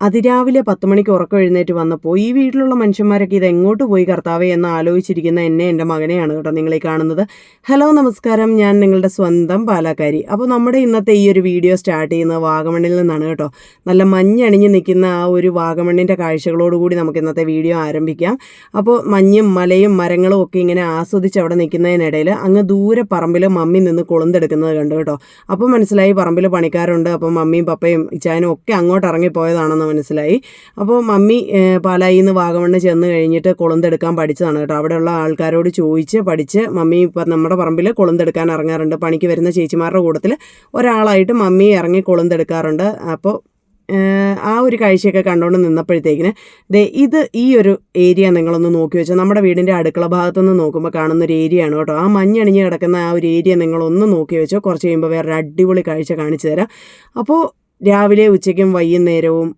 അതിരാവിലെ പത്ത് മണിക്ക് ഉറക്കം എഴുന്നേറ്റ് വന്നപ്പോൾ ഈ വീട്ടിലുള്ള മനുഷ്യന്മാരൊക്കെ ഇത് എങ്ങോട്ട് പോയി കർത്താവേ എന്ന് ആലോചിച്ചിരിക്കുന്ന എന്നെ എന്റെ മകനെയാണ് കേട്ടോ നിങ്ങളീ കാണുന്നത്. ഹലോ നമസ്കാരം. ഞാൻ നിങ്ങളുടെ സ്വന്തം പാലാക്കാരി. അപ്പോൾ നമ്മുടെ ഇന്നത്തെ ഈ ഒരു വീഡിയോ സ്റ്റാർട്ട് ചെയ്യുന്നത് വാഗമണ്ണിൽ നിന്നാണ് കേട്ടോ. നല്ല മഞ്ഞണിഞ്ഞ് നിൽക്കുന്ന ആ ഒരു വാഗമണ്ണിന്റെ കാഴ്ചകളോടുകൂടി നമുക്ക് ഇന്നത്തെ വീഡിയോ ആരംഭിക്കാം. അപ്പോൾ മഞ്ഞും മലയും മരങ്ങളും ഒക്കെ ഇങ്ങനെ ആസ്വദിച്ച് അവിടെ നിൽക്കുന്നതിനിടയിൽ അങ്ങ് ദൂരെ പറമ്പിൽ മമ്മി നിന്ന് കൊളുന്തെടുക്കുന്നത് കണ്ടു കേട്ടോ. അപ്പോൾ മനസ്സിലായി പറമ്പിൽ പണിക്കാരുണ്ട്. അപ്പോൾ മമ്മിയും പപ്പയും ഇച്ചാനും ഒക്കെ അങ്ങോട്ട് ഇറങ്ങിപ്പോയതാണെന്ന് മനസ്സിലായി. അപ്പോൾ മമ്മി പാലായി നിന്ന് വാഗമണ്ണ് ചെന്ന് കഴിഞ്ഞിട്ട് കൊളുന്തെടുക്കാൻ പഠിച്ചതാണ് കേട്ടോ. അവിടെയുള്ള ആൾക്കാരോട് ചോദിച്ച് പഠിച്ച് മമ്മി ഇപ്പം നമ്മുടെ പറമ്പിൽ കൊളുന്തെടുക്കാൻ ഇറങ്ങാറുണ്ട്. പണിക്ക് വരുന്ന ചേച്ചിമാരുടെ കൂട്ടത്തിൽ ഒരാളായിട്ട് മമ്മി ഇറങ്ങി കൊളുന്തെടുക്കാറുണ്ട്. അപ്പോൾ ആ ഒരു കാഴ്ചയൊക്കെ കണ്ടുകൊണ്ട് നിന്നപ്പോഴത്തേക്കിന് ദേ ഇത് ഈ ഒരു ഏരിയ നിങ്ങളൊന്ന് നോക്കി വെച്ചാൽ നമ്മുടെ വീടിന്റെ അടുക്കള ഭാഗത്തുനിന്ന് നോക്കുമ്പോൾ കാണുന്ന ഒരു ഏരിയ ആണ് കേട്ടോ. ആ മഞ്ഞണിഞ്ഞ് കിടക്കുന്ന ആ ഒരു ഏരിയ നിങ്ങളൊന്ന് നോക്കി വെച്ചോ. കുറച്ച് കഴിയുമ്പോൾ വേറെ അടിപൊളി കാഴ്ച കാണിച്ചു തരാം. അപ്പോൾ രാവിലെ ഉച്ചയ്ക്കും വൈകുന്നേരവും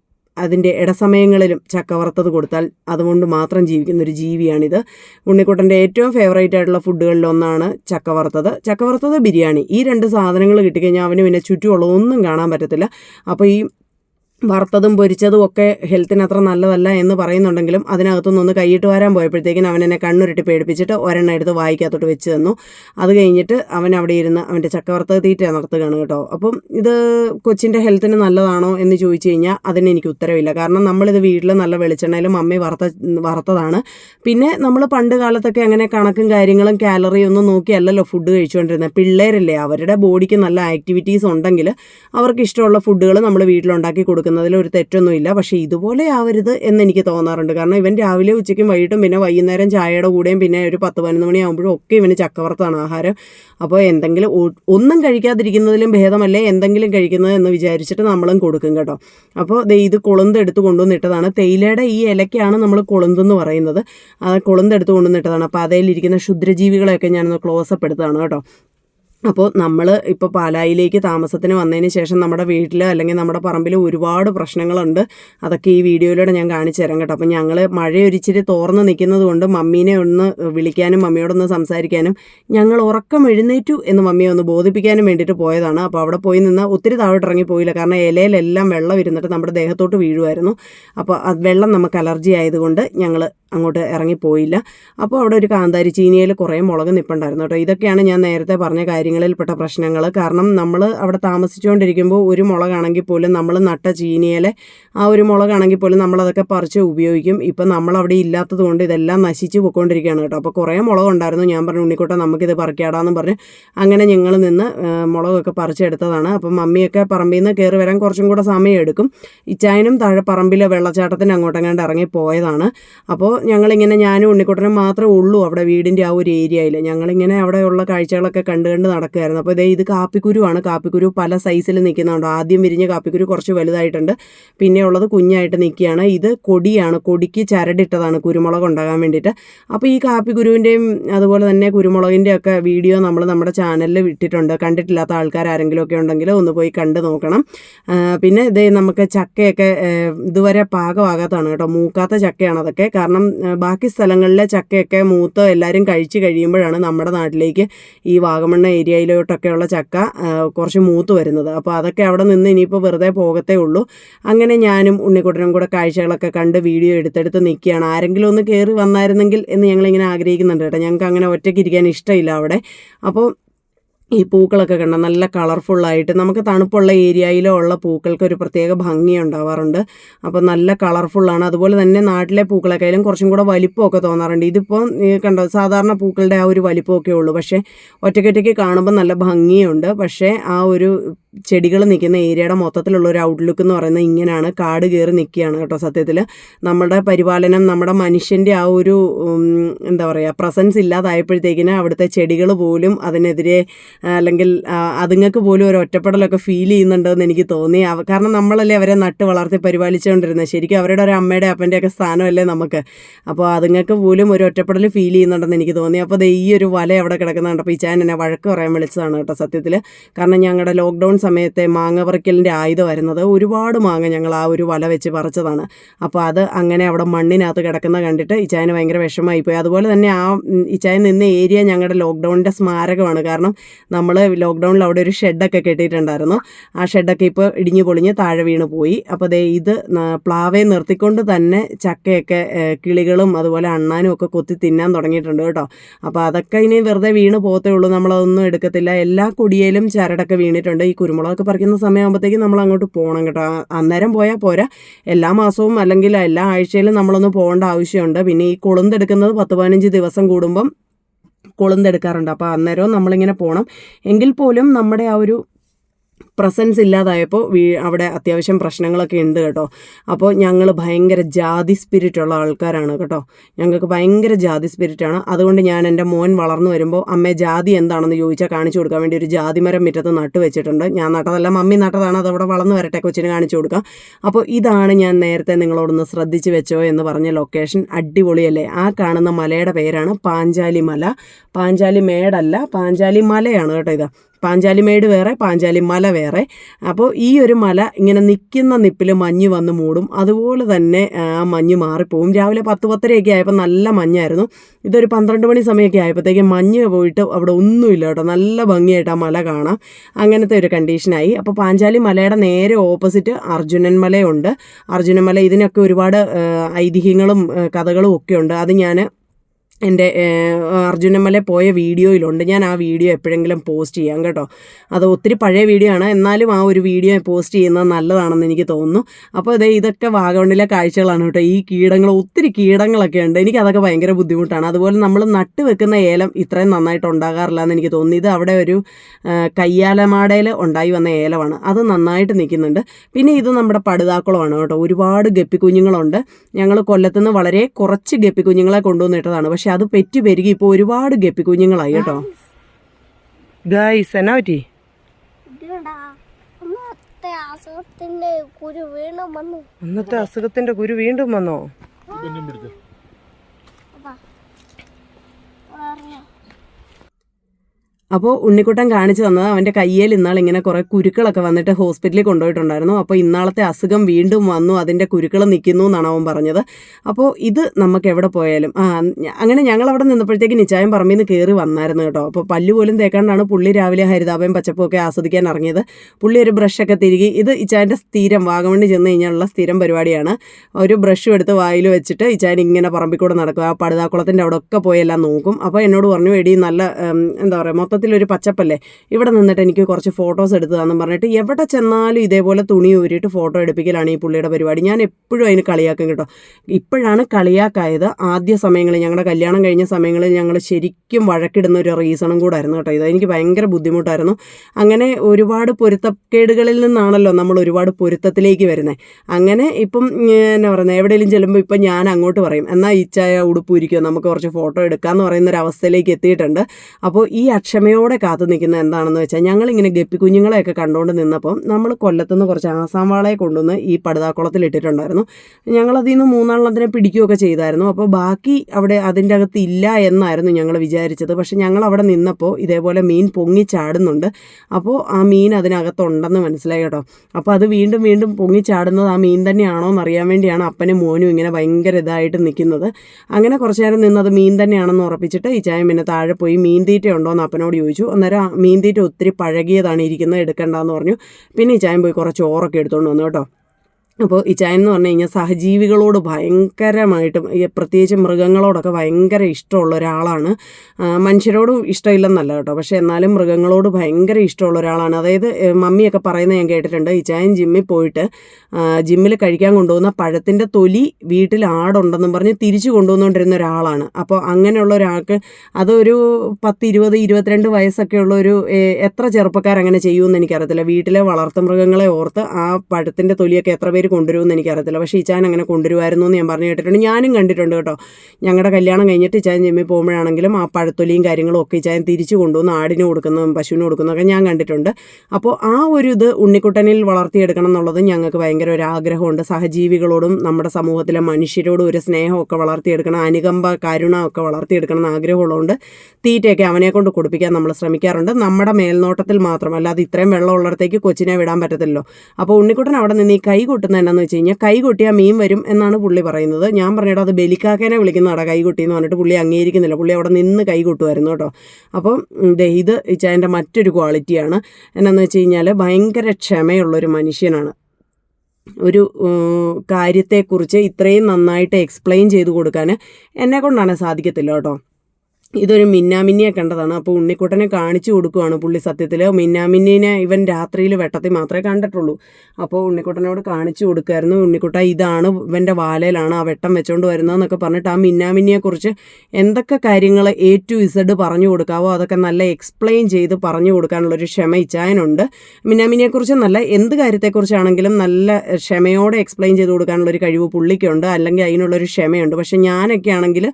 അതിന്റെ ഇടസമയങ്ങളിലും ചക്ക വറുത്തത് കൊടുത്താൽ അതുകൊണ്ട് മാത്രം ജീവിക്കുന്ന ഒരു ജീവിയാണിത്. ഉണ്ണിക്കുട്ടന്റെ ഏറ്റവും ഫേവറേറ്റ് ആയിട്ടുള്ള ഫുഡുകളിൽ ഒന്നാണ് ചക്ക വറുത്തത്. ചക്ക വറുത്തത് ബിരിയാണി. ഈ രണ്ട് സാധനങ്ങൾ കിട്ടിക്കഴിഞ്ഞാൽ അവന് പിന്നെ ചുറ്റുമുള്ള ഒന്നും കാണാൻ പറ്റത്തില്ല. അപ്പോൾ ഈ വറുത്തതും പൊരിച്ചതും ഒക്കെ ഹെൽത്തിന് അത്ര നല്ലതല്ല എന്ന് പറയുന്നുണ്ടെങ്കിലും അതിനകത്തുനിന്ന് കൈയിട്ട് വരാൻ പോയപ്പോഴത്തേക്കിനും അവൻ എന്നെ കണ്ണുരുട്ടി പേടിപ്പിച്ചിട്ട് ഒരെണ്ണം എടുത്ത് വായിക്കകത്തോട്ട് വെച്ച് തന്നു. അത് കഴിഞ്ഞിട്ട് അവൻ അവിടെ ഇരുന്ന് അവന്റെ ചക്കവർത്ത തീറ്റ നടത്തുകയാണ് കേട്ടോ. അപ്പം ഇത് കൊച്ചിന്റെ ഹെൽത്തിന് നല്ലതാണോ എന്ന് ചോദിച്ചു കഴിഞ്ഞാൽ അതിന് എനിക്ക് ഉത്തരവില്ല. കാരണം നമ്മളിത് വീട്ടിൽ നല്ല വെളിച്ചെണ്ണയിലും അമ്മ വറുത്ത വറുത്തതാണ്. പിന്നെ നമ്മൾ പണ്ട് കാലത്തൊക്കെ അങ്ങനെ കണക്കും കാര്യങ്ങളും കാലറിയും ഒന്നും നോക്കിയല്ലല്ലോ ഫുഡ് കഴിച്ചുകൊണ്ടിരുന്നത്. പിള്ളേരല്ലേ അവരുടെ ബോഡിക്ക് നല്ല ആക്ടിവിറ്റീസ് ഉണ്ടെങ്കിൽ അവർക്ക് ഇഷ്ടമുള്ള ഫുഡുകൾ നമ്മൾ വീട്ടിലുണ്ടാക്കി കൊടുക്കുന്നതിൽ ഒരു തെറ്റൊന്നുമില്ല. പക്ഷേ ഇതുപോലെ ആവരുത് എന്ന് എനിക്ക് തോന്നാറുണ്ട്. കാരണം ഇവൻ രാവിലെ ഉച്ചയ്ക്കും വൈകിട്ടും പിന്നെ വൈകുന്നേരം ചായയുടെ കൂടെയും പിന്നെ ഒരു പത്ത് പതിനൊന്ന് മണിയാകുമ്പോഴും ഒക്കെ ഇവന് ചക്കവർത്താണ് ആഹാരം. അപ്പോൾ എന്തെങ്കിലും ഒന്നും കഴിക്കാതിരിക്കുന്നതിലും ഭേദമല്ലേ എന്തെങ്കിലും കഴിക്കുന്നത് എന്ന് വിചാരിച്ചിട്ട് നമ്മളും കൊടുക്കും കേട്ടോ. അപ്പോൾ ഇത് കൊളുന്ത് എടുത്ത് കൊണ്ടുവന്നിട്ടതാണ്. തേയിലയുടെ ഈ ഇലയ്ക്കാണ് നമ്മൾ കൊളുന്തെന്ന് പറയുന്നത്. ആ കുളന്തെടുത്ത് കൊണ്ടുവന്നിട്ടതാണ്. അപ്പോൾ അതിലിരിക്കുന്ന ക്ഷുദ്രജീവികളെയൊക്കെ ഞാനൊന്ന് ക്ലോസപ്പ് എടുത്തതാണ് കേട്ടോ. അപ്പോൾ നമ്മൾ ഇപ്പോൾ പാലായിലേക്ക് താമസത്തിന് വന്നതിന് ശേഷം നമ്മുടെ വീട്ടിൽ അല്ലെങ്കിൽ നമ്മുടെ പറമ്പിൽ ഒരുപാട് പ്രശ്നങ്ങളുണ്ട്. അതൊക്കെ ഈ വീഡിയോയിലൂടെ ഞാൻ കാണിച്ചു തരാം കേട്ടോ. അപ്പോൾ ഞങ്ങൾ മഴയൊരിച്ചിരി തോർന്ന് നിൽക്കുന്നത് കൊണ്ട് മമ്മീനെ ഒന്ന് വിളിക്കാനും മമ്മിയോടൊന്ന് സംസാരിക്കാനും ഞങ്ങൾ ഉറക്കം എഴുന്നേറ്റു എന്ന് മമ്മിയെ ഒന്ന് ബോധിപ്പിക്കാനും വേണ്ടിയിട്ട് പോയതാണ്. അപ്പോൾ അവിടെ പോയി നിന്ന് ഒത്തിരി താഴോട്ട് ഇറങ്ങി പോയില്ല. കാരണം ഇലയിലെല്ലാം വെള്ളം ഇരുന്നിട്ട് നമ്മുടെ ദേഹത്തോട്ട് വീഴുമായിരുന്നു അപ്പോൾ അത് വെള്ളം നമുക്ക് അലർജി ആയതുകൊണ്ട് ഞങ്ങൾ അങ്ങോട്ട് ഇറങ്ങിപ്പോയില്ല അപ്പോൾ അവിടെ ഒരു കാന്താരി ചീനിയിൽ കുറേ മുളക് നിപ്പുണ്ടായിരുന്നു കേട്ടോ. ഇതൊക്കെയാണ് ഞാൻ നേരത്തെ പറഞ്ഞ കാര്യങ്ങളിൽപ്പെട്ട പ്രശ്നങ്ങൾ കാരണം നമ്മൾ അവിടെ താമസിച്ചുകൊണ്ടിരിക്കുമ്പോൾ ഒരു മുളകാണെങ്കിൽ പോലും നമ്മൾ നട്ട ചീനിയിലെ ആ ഒരു മുളകാണെങ്കിൽ പോലും നമ്മളതൊക്കെ പറിച്ച് ഉപയോഗിക്കും. ഇപ്പം നമ്മളവിടെ ഇല്ലാത്തത് കൊണ്ട് ഇതെല്ലാം നശിച്ച് പോയിക്കൊണ്ടിരിക്കുകയാണ് കേട്ടോ. അപ്പോൾ കുറേ മുളകുണ്ടായിരുന്നു. ഞാൻ പറഞ്ഞു ഉണ്ണിക്കോട്ടെ നമുക്കിത് പറിക്കാടാന്ന് പറഞ്ഞ് അങ്ങനെ ഞങ്ങൾ നിന്ന് മുളകൊക്കെ പറിച്ചെടുത്തതാണ്. അപ്പം മമ്മിയൊക്കെ പറമ്പിൽ നിന്ന് കയറി വരാൻ കുറച്ചും കൂടെ സമയം എടുക്കും ഇച്ചായനും താഴെ പറമ്പിലെ വെള്ളച്ചാട്ടത്തിന് അങ്ങോട്ടെങ്ങാണ്ട് ഇറങ്ങി പോയതാണ്. അപ്പോൾ ഞങ്ങളിങ്ങനെ ഞാനും ഉണ്ണിക്കുട്ടനും മാത്രമേ ഉള്ളൂ അവിടെ വീടിന്റെ ആ ഒരു ഏരിയയിൽ ഞങ്ങളിങ്ങനെ അവിടെയുള്ള കാഴ്ചകളൊക്കെ കണ്ട് കണ്ട് നടക്കുകയായിരുന്നു അപ്പോൾ ഇതേ ഇത് കാപ്പിക്കുരുവാണ് കാപ്പിക്കുരു പല സൈസിൽ നിൽക്കുന്നുണ്ട്. ആദ്യം വിരിഞ്ഞ കാപ്പിക്കുരു കുറച്ച് വലുതായിട്ടുണ്ട്. പിന്നെ ഉള്ളത് കുഞ്ഞായിട്ട് നിൽക്കുകയാണ്. ഇത് കൊടിയാണ്. കൊടിക്ക് ചരടിട്ടതാണ് കുരുമുളക് ഉണ്ടാകാൻ വേണ്ടിയിട്ട്. അപ്പോൾ ഈ കാപ്പിക്കുരുവിന്റെയും അതുപോലെ തന്നെ കുരുമുളകിന്റെ ഒക്കെ വീഡിയോ നമ്മൾ നമ്മുടെ ചാനലിൽ വിട്ടിട്ടുണ്ട് കണ്ടിട്ടില്ലാത്ത ആൾക്കാർ ആരെങ്കിലും ഒക്കെ ഉണ്ടെങ്കിൽ ഒന്ന് പോയി കണ്ടു നോക്കണം. പിന്നെ ഇതേ നമുക്ക് ചക്കയൊക്കെ ഇതുവരെ പാകമാകാത്തതാണ് കേട്ടോ. മൂക്കാത്ത ചക്കയാണ് അതൊക്കെ. കാരണം ബാക്കി സ്ഥലങ്ങളിലെ ചക്കയൊക്കെ മൂത്ത് എല്ലാവരും കഴിച്ചു കഴിയുമ്പോഴാണ് നമ്മുടെ നാട്ടിലേക്ക് ഈ വാഗമണ്ണ ഏരിയയിലോട്ടൊക്കെയുള്ള ചക്ക കുറച്ച് മൂത്ത് വരുന്നത്. അപ്പോൾ അതൊക്കെ അവിടെ നിന്ന് ഇനിയിപ്പോൾ വെറുതെ പോകത്തേ ഉള്ളൂ. അങ്ങനെ ഞാനും ഉണ്ണിക്കുട്ടനും കൂടെ കാഴ്ചകളൊക്കെ കണ്ട് വീഡിയോ എടുത്തെടുത്ത് നിൽക്കുകയാണ്. ആരെങ്കിലും ഒന്ന് കയറി വന്നായിരുന്നെങ്കിൽ എന്ന് ഞങ്ങളിങ്ങനെ ആഗ്രഹിക്കുന്നുണ്ട് കേട്ടോ. ഞങ്ങൾക്ക് അങ്ങനെ ഒറ്റയ്ക്ക് ഇരിക്കാൻ ഇഷ്ടമില്ല അവിടെ. അപ്പോൾ ഈ പൂക്കളൊക്കെ കണ്ട നല്ല കളർഫുള്ളായിട്ട് നമുക്ക് തണുപ്പുള്ള ഏരിയയിലോ ഉള്ള പൂക്കൾക്ക് ഒരു പ്രത്യേക ഭംഗി ഉണ്ടാവാറുണ്ട്. അപ്പോൾ നല്ല കളർഫുള്ളാണ് അതുപോലെ തന്നെ നാട്ടിലെ പൂക്കളെക്കാളും കുറച്ചും കൂടെ വലിപ്പമൊക്കെ തോന്നാറുണ്ട്. ഇതിപ്പോൾ കണ്ടോ സാധാരണ പൂക്കളുടെ ആ ഒരു വലിപ്പമൊക്കെ ഉള്ളൂ. പക്ഷേ ഒറ്റയ്ക്കൊറ്റയ്ക്ക് കാണുമ്പോൾ നല്ല ഭംഗിയുണ്ട്. പക്ഷേ ആ ഒരു ചെടികൾ നിൽക്കുന്ന ഏരിയയുടെ മൊത്തത്തിലുള്ള ഒരു ഔട്ട്ലുക്ക് എന്ന് പറയുന്നത് ഇങ്ങനെയാണ്. കാട് കയറി നിൽക്കുകയാണ് കേട്ടോ സത്യത്തിൽ നമ്മുടെ പരിപാലനം നമ്മുടെ മനുഷ്യന്റെ ആ ഒരു എന്താ പറയുക പ്രസൻസ് ഇല്ലാതായപ്പോഴത്തേക്കിന് അവിടുത്തെ ചെടികൾ പോലും അതിനെതിരെ അല്ലെങ്കിൽ അതുങ്ങൾക്ക് പോലും ഒരു ഒറ്റപ്പെടലൊക്കെ ഫീൽ ചെയ്യുന്നുണ്ടെന്ന് എനിക്ക് തോന്നി. കാരണം നമ്മളല്ലേ അവരെ നട്ട് വളർത്തി പരിപാലിച്ചുകൊണ്ടിരുന്നത്. ശരിക്കും അവരുടെ ഒരു അമ്മയുടെ അപ്പന്റെ ഒക്കെ സ്ഥാനമല്ലേ നമുക്ക്. അപ്പോൾ അതുങ്ങൾക്ക് പോലും ഒരു ഒറ്റപ്പെടൽ ഫീൽ ചെയ്യുന്നുണ്ടെന്ന് എനിക്ക് തോന്നി. അപ്പോൾ ഈ ഒരു വല അവിടെ കിടക്കുന്നുണ്ട്. അപ്പോൾ ഈ ചാൻ എന്നെ വഴക്ക് പറയാൻ വിളിച്ചതാണ് കേട്ടോ സത്യത്തിൽ കാരണം ഞങ്ങളുടെ ലോക്ക്ഡൗൺ സമയത്തെ മാങ്ങ പറിക്കലിന്റെ വരുന്നത് ഒരുപാട് മാങ്ങ ഞങ്ങൾ ആ ഒരു വല വെച്ച് പറിച്ചതാണ്. അപ്പോൾ അത് അങ്ങനെ അവിടെ മണ്ണിനകത്ത് കിടക്കുന്ന കണ്ടിട്ട് ഇച്ചായന് ഭയങ്കര വിഷമമായി പോയി അതുപോലെ തന്നെ ആ ഇച്ചായൻ നിന്ന ഏരിയ ഞങ്ങളുടെ ലോക്ക്ഡൗണിന്റെ സ്മാരകമാണ്. കാരണം നമ്മൾ ലോക്ക്ഡൗണിൽ അവിടെ ഒരു ഷെഡൊക്കെ കെട്ടിയിട്ടുണ്ടായിരുന്നു. ആ ഷെഡൊക്കെ ഇപ്പോൾ ഇടിഞ്ഞു പൊളിഞ്ഞ് താഴെ വീണ് പോയി. അപ്പോൾ ദേ ഇത് പ്ലാവേ നിർത്തിക്കൊണ്ട് തന്നെ ചക്കയൊക്കെ കിളികളും അതുപോലെ അണ്ണാനും ഒക്കെ കൊത്തി തിന്നാൻ തുടങ്ങിയിട്ടുണ്ട് കേട്ടോ. അപ്പോൾ അതൊക്കെ ഇനി വെറുതെ വീണ് പോകത്തേ ഉള്ളൂ. നമ്മളതൊന്നും എടുക്കത്തില്ല. എല്ലാ കൊടിയേലും ചരടൊക്കെ വീണിട്ടുണ്ട്. ഈ കുരുമുളകൊക്കെ പറിക്കുന്ന സമയമാകുമ്പോഴത്തേക്കും നമ്മൾ അങ്ങോട്ട് പോകണം കേട്ടോ. അന്നേരം പോയാൽ പോരാ. എല്ലാ മാസവും അല്ലെങ്കിൽ എല്ലാ ആഴ്ചയിലും നമ്മളൊന്ന് പോകേണ്ട ആവശ്യമുണ്ട്. പിന്നെ ഈ കൊളുന്തെടുക്കുന്നത് പത്ത് പതിനഞ്ച് ദിവസം കൂടുമ്പം കൊളുന്തെടുക്കാറുണ്ട്. അപ്പോൾ അന്നേരവും നമ്മളിങ്ങനെ പോകണം എങ്കിൽ പോലും നമ്മുടെ ആ ഒരു പ്രസൻസ് ഇല്ലാതായപ്പോൾ വീ അവിടെ അത്യാവശ്യം പ്രശ്നങ്ങളൊക്കെ ഉണ്ട് കേട്ടോ. അപ്പോൾ ഞങ്ങൾ ഭയങ്കര ജാതി സ്പിരിറ്റ് ഉള്ള ആൾക്കാരാണ് കേട്ടോ. ഞങ്ങൾക്ക് ഭയങ്കര ജാതി സ്പിരിറ്റാണ് അതുകൊണ്ട് ഞാൻ എന്റെ മോൻ വളർന്നു വരുമ്പോൾ അമ്മേ ജാതി എന്താണെന്ന് ചോദിച്ചാൽ കാണിച്ചു കൊടുക്കാൻ വേണ്ടി ഒരു ജാതി മരം മുറ്റത്ത് നട്ട് വെച്ചിട്ടുണ്ട്. ഞാൻ നട്ടതല്ല മമ്മി നട്ടതാണ് അതവിടെ വളർന്നു വരട്ടെ കൊച്ചിന് കാണിച്ചു കൊടുക്കാം. അപ്പോൾ ഇതാണ് ഞാൻ നേരത്തെ നിങ്ങളോടൊന്ന് ശ്രദ്ധിച്ച് വെച്ചോ എന്ന് പറഞ്ഞ ലൊക്കേഷൻ അടിപൊളിയല്ലേ? ആ കാണുന്ന മലയുടെ പേരാണ് പാഞ്ചാലി മല. പാഞ്ചാലി മേടല്ല പാഞ്ചാലി മലയാണ് കേട്ടോ ഇത്. പാഞ്ചാലി മേട് വേറെ പാഞ്ചാലി മല വേറെ. അപ്പോൾ ഈ ഒരു മല ഇങ്ങനെ നിൽക്കുന്ന നിപ്പിൽ മഞ്ഞ് വന്ന് മൂടും. അതുപോലെ തന്നെ ആ മഞ്ഞ് മാറിപ്പോവും. രാവിലെ പത്ത് പത്തരയൊക്കെ ആയപ്പോൾ നല്ല മഞ്ഞായിരുന്നു. ഇതൊരു പന്ത്രണ്ട് മണി സമയമൊക്കെ ആയപ്പോഴത്തേക്കും മഞ്ഞ് പോയിട്ട് അവിടെ ഒന്നുമില്ല കേട്ടോ. നല്ല ഭംഗിയായിട്ട് ആ മല കാണാം. അങ്ങനത്തെ ഒരു കണ്ടീഷനായി. അപ്പോൾ പാഞ്ചാലി മലയുടെ നേരെ ഓപ്പോസിറ്റ് അർജുനൻ മലയുണ്ട്. അർജുനൻ മല ഇതിനൊക്കെ ഒരുപാട് ഐതിഹ്യങ്ങളും കഥകളും ഒക്കെ ഉണ്ട്. അത് ഞാൻ എന്റെ അർജുനമല പോയ വീഡിയോയിലുണ്ട്. ഞാൻ ആ വീഡിയോ എപ്പോഴെങ്കിലും പോസ്റ്റ് ചെയ്യാം കേട്ടോ. അത് ഒത്തിരി പഴയ വീഡിയോ ആണ്. എന്നാലും ആ ഒരു വീഡിയോ പോസ്റ്റ് ചെയ്യുന്നത് നല്ലതാണെന്ന് എനിക്ക് തോന്നുന്നു. അപ്പോൾ ഇതേ ഇതൊക്കെ വാഗമണ്ണിലെ കാഴ്ചകളാണ് കേട്ടോ. ഈ കീടങ്ങൾ ഒത്തിരി കീടങ്ങളൊക്കെ ഉണ്ട്. എനിക്ക് അതൊക്കെ ഭയങ്കര ബുദ്ധിമുട്ടാണ്. അതുപോലെ നമ്മൾ നട്ട് വെക്കുന്ന ഏലം ഇത്രയും നന്നായിട്ട് ഉണ്ടാകാറില്ല എന്ന് എനിക്ക് തോന്നുന്നു. ഇത് അവിടെ ഒരു കയ്യാലമാടയിൽ ഉണ്ടായി വന്ന ഏലമാണ്. അത് നന്നായിട്ട് നിൽക്കുന്നുണ്ട്. പിന്നെ ഇത് നമ്മുടെ പടുതാക്കുളമാണ് കേട്ടോ. ഒരുപാട് ഗപ്പിക്കുഞ്ഞുങ്ങളുണ്ട്. ഞങ്ങൾ കൊല്ലത്തുനിന്ന് വളരെ കുറച്ച് ഗപ്പിക്കുഞ്ഞുങ്ങളെ കൊണ്ടുവന്നിട്ടതാണ് പക്ഷെ അത് പെറ്റു പെരുകി ഇപ്പോൾ ഒരുപാട് ഗപ്പി കുഞ്ഞുങ്ങളായി കേട്ടോ. ഗൈസ് എന്നാ പറ്റി? അന്നത്തെ അസുഖത്തിന്റെ കുരു വീണ്ടും വന്നോ. അപ്പോൾ ഉണ്ണിക്കുട്ടൻ കാണിച്ചു തന്നത് അവന്റെ കയ്യിൽ ഇന്നാൾ ഇങ്ങനെ കുറേ കുരുക്കളൊക്കെ വന്നിട്ട് ഹോസ്പിറ്റലിൽ കൊണ്ടുപോയിട്ടുണ്ടായിരുന്നു. അപ്പോൾ ഇന്നാളത്തെ അസുഖം വീണ്ടും വന്നു അതിന്റെ കുരുക്കൾ നിൽക്കുന്നു എന്നാണ് അവൻ പറഞ്ഞത്. അപ്പോൾ ഇത് നമുക്ക് എവിടെ പോയാലും ആ അങ്ങനെ ഞങ്ങൾ അവിടെ നിന്നപ്പോഴത്തേക്ക് നിച്ചായം പറമ്പിൽ നിന്ന് കയറി വന്നായിരുന്നു കേട്ടോ. അപ്പോൾ പല്ല് പോലും തേക്കാണ്ടാണ് പുള്ളി രാവിലെ ഹരിതാപയും പച്ചപ്പും ഒക്കെ ആസ്വദിക്കാൻ ഇറങ്ങിയത്. പുള്ളി ഒരു ബ്രഷൊക്കെ തിരികെ ഇത് ഇച്ചായന്റെ സ്ഥിരം വാഗമണ്ണി ചെന്ന് കഴിഞ്ഞാലുള്ള സ്ഥിരം പരിപാടിയാണ്. ഒരു ബ്രഷും എടുത്ത് വായിൽ വെച്ചിട്ട് ഇച്ചായൻ ഇങ്ങനെ പറമ്പിൽ കൂടെ നടക്കുക ആ പടുതാക്കുളത്തിന്റെ അവിടെ ഒക്കെ പോയെല്ലാം നോക്കും. അപ്പോൾ എന്നോട് പറഞ്ഞു എടി നല്ല എന്താ പറയുക മൊത്തത്തിലൊരു പച്ചപ്പല്ലേ? ഇവിടെ നിന്നിട്ട് എനിക്ക് കുറച്ച് ഫോട്ടോസ് എടുത്തതാണെന്ന് പറഞ്ഞിട്ട് എവിടെ ചെന്നാലും ഇതേപോലെ തുണി ഊരിയിട്ട് ഫോട്ടോ എടുപ്പിക്കലാണ് ഈ പുള്ളിയുടെ പരിപാടി. ഞാൻ എപ്പോഴും അതിന് കളിയാക്കും കേട്ടോ. ഇപ്പോഴാണ് കളിയാക്കായത്. ആദ്യ സമയങ്ങളിൽ ഞങ്ങളുടെ കല്യാണം കഴിഞ്ഞ സമയങ്ങളിൽ ഞങ്ങൾ ശരിക്കും വഴക്കിടുന്ന ഒരു റീസണും കൂടായിരുന്നു കേട്ടോ ഇത്. എനിക്ക് ഭയങ്കര ബുദ്ധിമുട്ടായിരുന്നു. അങ്ങനെ ഒരുപാട് പൊരുത്തക്കേടുകളിൽ നിന്നാണല്ലോ നമ്മൾ ഒരുപാട് പൊരുത്തത്തിലേക്ക് വരുന്നത് അങ്ങനെ ഇപ്പം എന്നാ പറയുന്നത് എവിടെയെങ്കിലും ചെല്ലുമ്പോൾ ഇപ്പം ഞാൻ അങ്ങോട്ട് പറയും എന്നാൽ ഈച്ചായ ഉടുപ്പൂരിക്കോ നമുക്ക് കുറച്ച് ഫോട്ടോ എടുക്കാമെന്ന് പറയുന്നൊരവസ്ഥയിലേക്ക് ഒരു എത്തിയിട്ടുണ്ട്. അപ്പോൾ ഈ അക്ഷമയോടെ കാത്തു നിൽക്കുന്ന എന്താണെന്ന് വെച്ചാൽ ഞങ്ങളിങ്ങനെ ഗപ്പി കുഞ്ഞുങ്ങളെയൊക്കെ കണ്ടുകൊണ്ട് നിന്നപ്പം നമ്മൾ കൊല്ലത്തുനിന്ന് കുറച്ച് ആസാം വാളയെ കൊണ്ടുവന്ന് ഈ പടുതാക്കുളത്തിൽ ഇട്ടിട്ടുണ്ടായിരുന്നു. ഞങ്ങളതിൽ നിന്ന് മൂന്നെണ്ണത്തിനെ പിടിക്കുകയൊക്കെ ചെയ്തായിരുന്നു. അപ്പോൾ ബാക്കി അവിടെ അതിന്റെ അകത്ത് ഇല്ല എന്നായിരുന്നു ഞങ്ങൾ വിചാരിച്ചത്. പക്ഷേ ഞങ്ങൾ അവിടെ നിന്നപ്പോൾ ഇതേപോലെ മീൻ പൊങ്ങി ചാടുന്നുണ്ട്. അപ്പോൾ ആ മീൻ അതിനകത്തുണ്ടെന്ന് മനസ്സിലായി കേട്ടോ. അപ്പോൾ അത് വീണ്ടും വീണ്ടും പൊങ്ങി ചാടുന്നത് ആ മീൻ തന്നെയാണോ എന്ന് അറിയാൻ വേണ്ടിയാണ് അപ്പനും മോനും ഇങ്ങനെ ഭയങ്കര ഇതായിട്ട് നിൽക്കുന്നത്. അങ്ങനെ കുറച്ച് നേരം നിന്നത് മീൻ തന്നെയാണെന്ന് ഉറപ്പിച്ചിട്ട് ഈ ചായം പിന്നെ താഴെ പോയി മീൻ തീറ്റ ഉണ്ടോ എന്ന് അപ്പനോട് ചോദിച്ചു. അന്നേരം മീൻ തീറ്റ ഒത്തിരി പഴകിയതാണ് ഇരിക്കുന്നത് എടുക്കണ്ടെന്ന് പറഞ്ഞു. പിന്നെ ഈ ചായം പോയി കുറച്ച് ചോറൊക്കെ എടുത്തുകൊണ്ട് വന്നു കേട്ടോ. അപ്പോൾ ഈ ചായ എന്ന് പറഞ്ഞു കഴിഞ്ഞാൽ സഹജീവികളോട് ഭയങ്കരമായിട്ടും പ്രത്യേകിച്ച് മൃഗങ്ങളോടൊക്കെ ഭയങ്കര ഇഷ്ടമുള്ള ഒരാളാണ്. മനുഷ്യരോടും ഇഷ്ടമില്ലെന്നല്ല കേട്ടോ. പക്ഷേ എന്നാലും മൃഗങ്ങളോട് ഭയങ്കര ഇഷ്ടമുള്ള ഒരാളാണ്. അതായത് മമ്മിയൊക്കെ പറയുന്നത് ഞാൻ കേട്ടിട്ടുണ്ട്. ഈ ചായൻ ജിമ്മിൽ പോയിട്ട് ജിമ്മിൽ കഴിക്കാൻ കൊണ്ടുപോകുന്ന പഴത്തിന്റെ തൊലി വീട്ടിൽ ആടുണ്ടെന്നും പറഞ്ഞ് തിരിച്ചു കൊണ്ടുവന്നുകൊണ്ടിരുന്ന ഒരാളാണ്. അപ്പോൾ അങ്ങനെയുള്ള ഒരാൾക്ക് അതൊരു പത്ത് ഇരുപത് ഇരുപത്തിരണ്ട് വയസ്സൊക്കെ ഉള്ള ഒരു എത്ര ചെറുപ്പക്കാരങ്ങനെ ചെയ്യുമെന്ന് എനിക്കറിയത്തില്ല. വീട്ടിലെ വളർത്തുമൃഗങ്ങളെ ഓർത്ത് ആ പഴത്തിന്റെ തൊലിയൊക്കെ എത്ര പേര് കൊണ്ടുവരുമെന്ന് എനിക്കറിയത്തില്ല. പക്ഷേ ഇച്ചാൻ അങ്ങനെ കൊണ്ടുവരുമായിരുന്നു എന്ന് ഞാൻ പറഞ്ഞു കേട്ടിട്ടുണ്ട്. ഞാനും കണ്ടിട്ടുണ്ട് കേട്ടോ. ഞങ്ങളുടെ കല്യാണം കഴിഞ്ഞിട്ട് ഇച്ചാൻ ജമ്മി പോകുമ്പോഴാണെങ്കിലും ആ പഴത്തൊലിയും കാര്യങ്ങളും ഒക്കെ ഇച്ചാൻ തിരിച്ചു കൊണ്ടുവന്ന് ആടിന് കൊടുക്കുന്നതും പശുവിന് കൊടുക്കുന്നതൊക്കെ ഞാൻ കണ്ടിട്ടുണ്ട്. അപ്പോൾ ആ ഒരു ഇത് ഉണ്ണിക്കുട്ടനിൽ വളർത്തിയെടുക്കണം എന്നുള്ളത് ഞങ്ങൾക്ക് ഭയങ്കര ഒരു ആഗ്രഹമുണ്ട്. സഹജീവികളോടും നമ്മുടെ സമൂഹത്തിലെ മനുഷ്യരോടും ഒരു സ്നേഹമൊക്കെ വളർത്തിയെടുക്കണം. അനുകമ്പ കരുണ ഒക്കെ വളർത്തിയെടുക്കണം എന്ന് ആഗ്രഹമുള്ളതുകൊണ്ട് തീറ്റയൊക്കെ അവനെ കൊണ്ട് കൊടുപ്പിക്കാൻ നമ്മൾ ശ്രമിക്കാറുണ്ട്. നമ്മുടെ മേൽനോട്ടത്തിൽ മാത്രം അല്ലാതെ ഇത്രയും വെള്ളം ഉള്ളിടത്തേക്ക് കൊച്ചിനെ വിടാൻ പറ്റത്തില്ലല്ലോ. അപ്പോൾ ഉണ്ണിക്കുട്ടൻ അവിടെ നിന്ന് ഈ കൈ കൊട്ടുന്നത് എന്നാന്ന് വെച്ച് കഴിഞ്ഞാൽ കൈ കൊട്ടിയാൽ മീൻ വരും എന്നാണ് പുള്ളി പറയുന്നത്. ഞാൻ പറഞ്ഞിട്ട് അത് ബലിക്കാക്കേനെ വിളിക്കുന്നതാണ് കൈ കൊട്ടി എന്ന് പറഞ്ഞിട്ട് പുള്ളി അംഗീകരിക്കുന്നില്ല. പുള്ളി അവിടെ നിന്ന് കൈ കൊട്ടുമായിരുന്നു കേട്ടോ. ദേ ഇത് ഇച്ചായന്റെ മറ്റൊരു ക്വാളിറ്റിയാണ്. എന്നാന്ന് വെച്ച് കഴിഞ്ഞാൽ ഭയങ്കര ക്ഷമയുള്ളൊരു മനുഷ്യനാണ്. ഒരു കാര്യത്തെക്കുറിച്ച് ഇത്രയും നന്നായിട്ട് എക്സ്പ്ലെയിൻ ചെയ്ത് കൊടുക്കാൻ എന്നെ കൊണ്ടാണ് സാധിക്കത്തില്ല കേട്ടോ. ഇതൊരു മിന്നാമിന്നിയെ കണ്ടതാണ്. അപ്പോൾ ഉണ്ണിക്കുട്ടനെ കാണിച്ചു കൊടുക്കുവാണ് പുള്ളി സത്യത്തിൽ മിന്നാമിന്നിനെ ഇവൻ രാത്രിയിൽ വെട്ടത്തിൽ മാത്രമേ കണ്ടിട്ടുള്ളൂ. അപ്പോൾ ഉണ്ണിക്കുട്ടനോട് കാണിച്ചു കൊടുക്കായിരുന്നു. ഉണ്ണിക്കുട്ട ഇതാണ് ഇവന്റെ വാലയിലാണ് ആ വെട്ടം വെച്ചുകൊണ്ട് വരുന്നതെന്നൊക്കെ പറഞ്ഞിട്ട് ആ മിന്നാമിന്നിയെക്കുറിച്ച് എന്തൊക്കെ കാര്യങ്ങൾ എ ടു ഇസഡ് പറഞ്ഞു കൊടുക്കാവോ അതൊക്കെ നല്ല എക്സ്പ്ലെയിൻ ചെയ്ത് പറഞ്ഞു കൊടുക്കാനുള്ളൊരു ക്ഷമ ഇച്ചായനുണ്ട്. മിന്നാമിനിയെക്കുറിച്ച് നല്ല എന്ത് കാര്യത്തെക്കുറിച്ചാണെങ്കിലും നല്ല ക്ഷമയോടെ എക്സ്പ്ലെയിൻ ചെയ്ത് കൊടുക്കാനുള്ളൊരു കഴിവ് പുള്ളിക്കുണ്ട്. അല്ലെങ്കിൽ അതിനുള്ളൊരു ക്ഷമയുണ്ട്. പക്ഷേ ഞാനൊക്കെ ആണെങ്കിൽ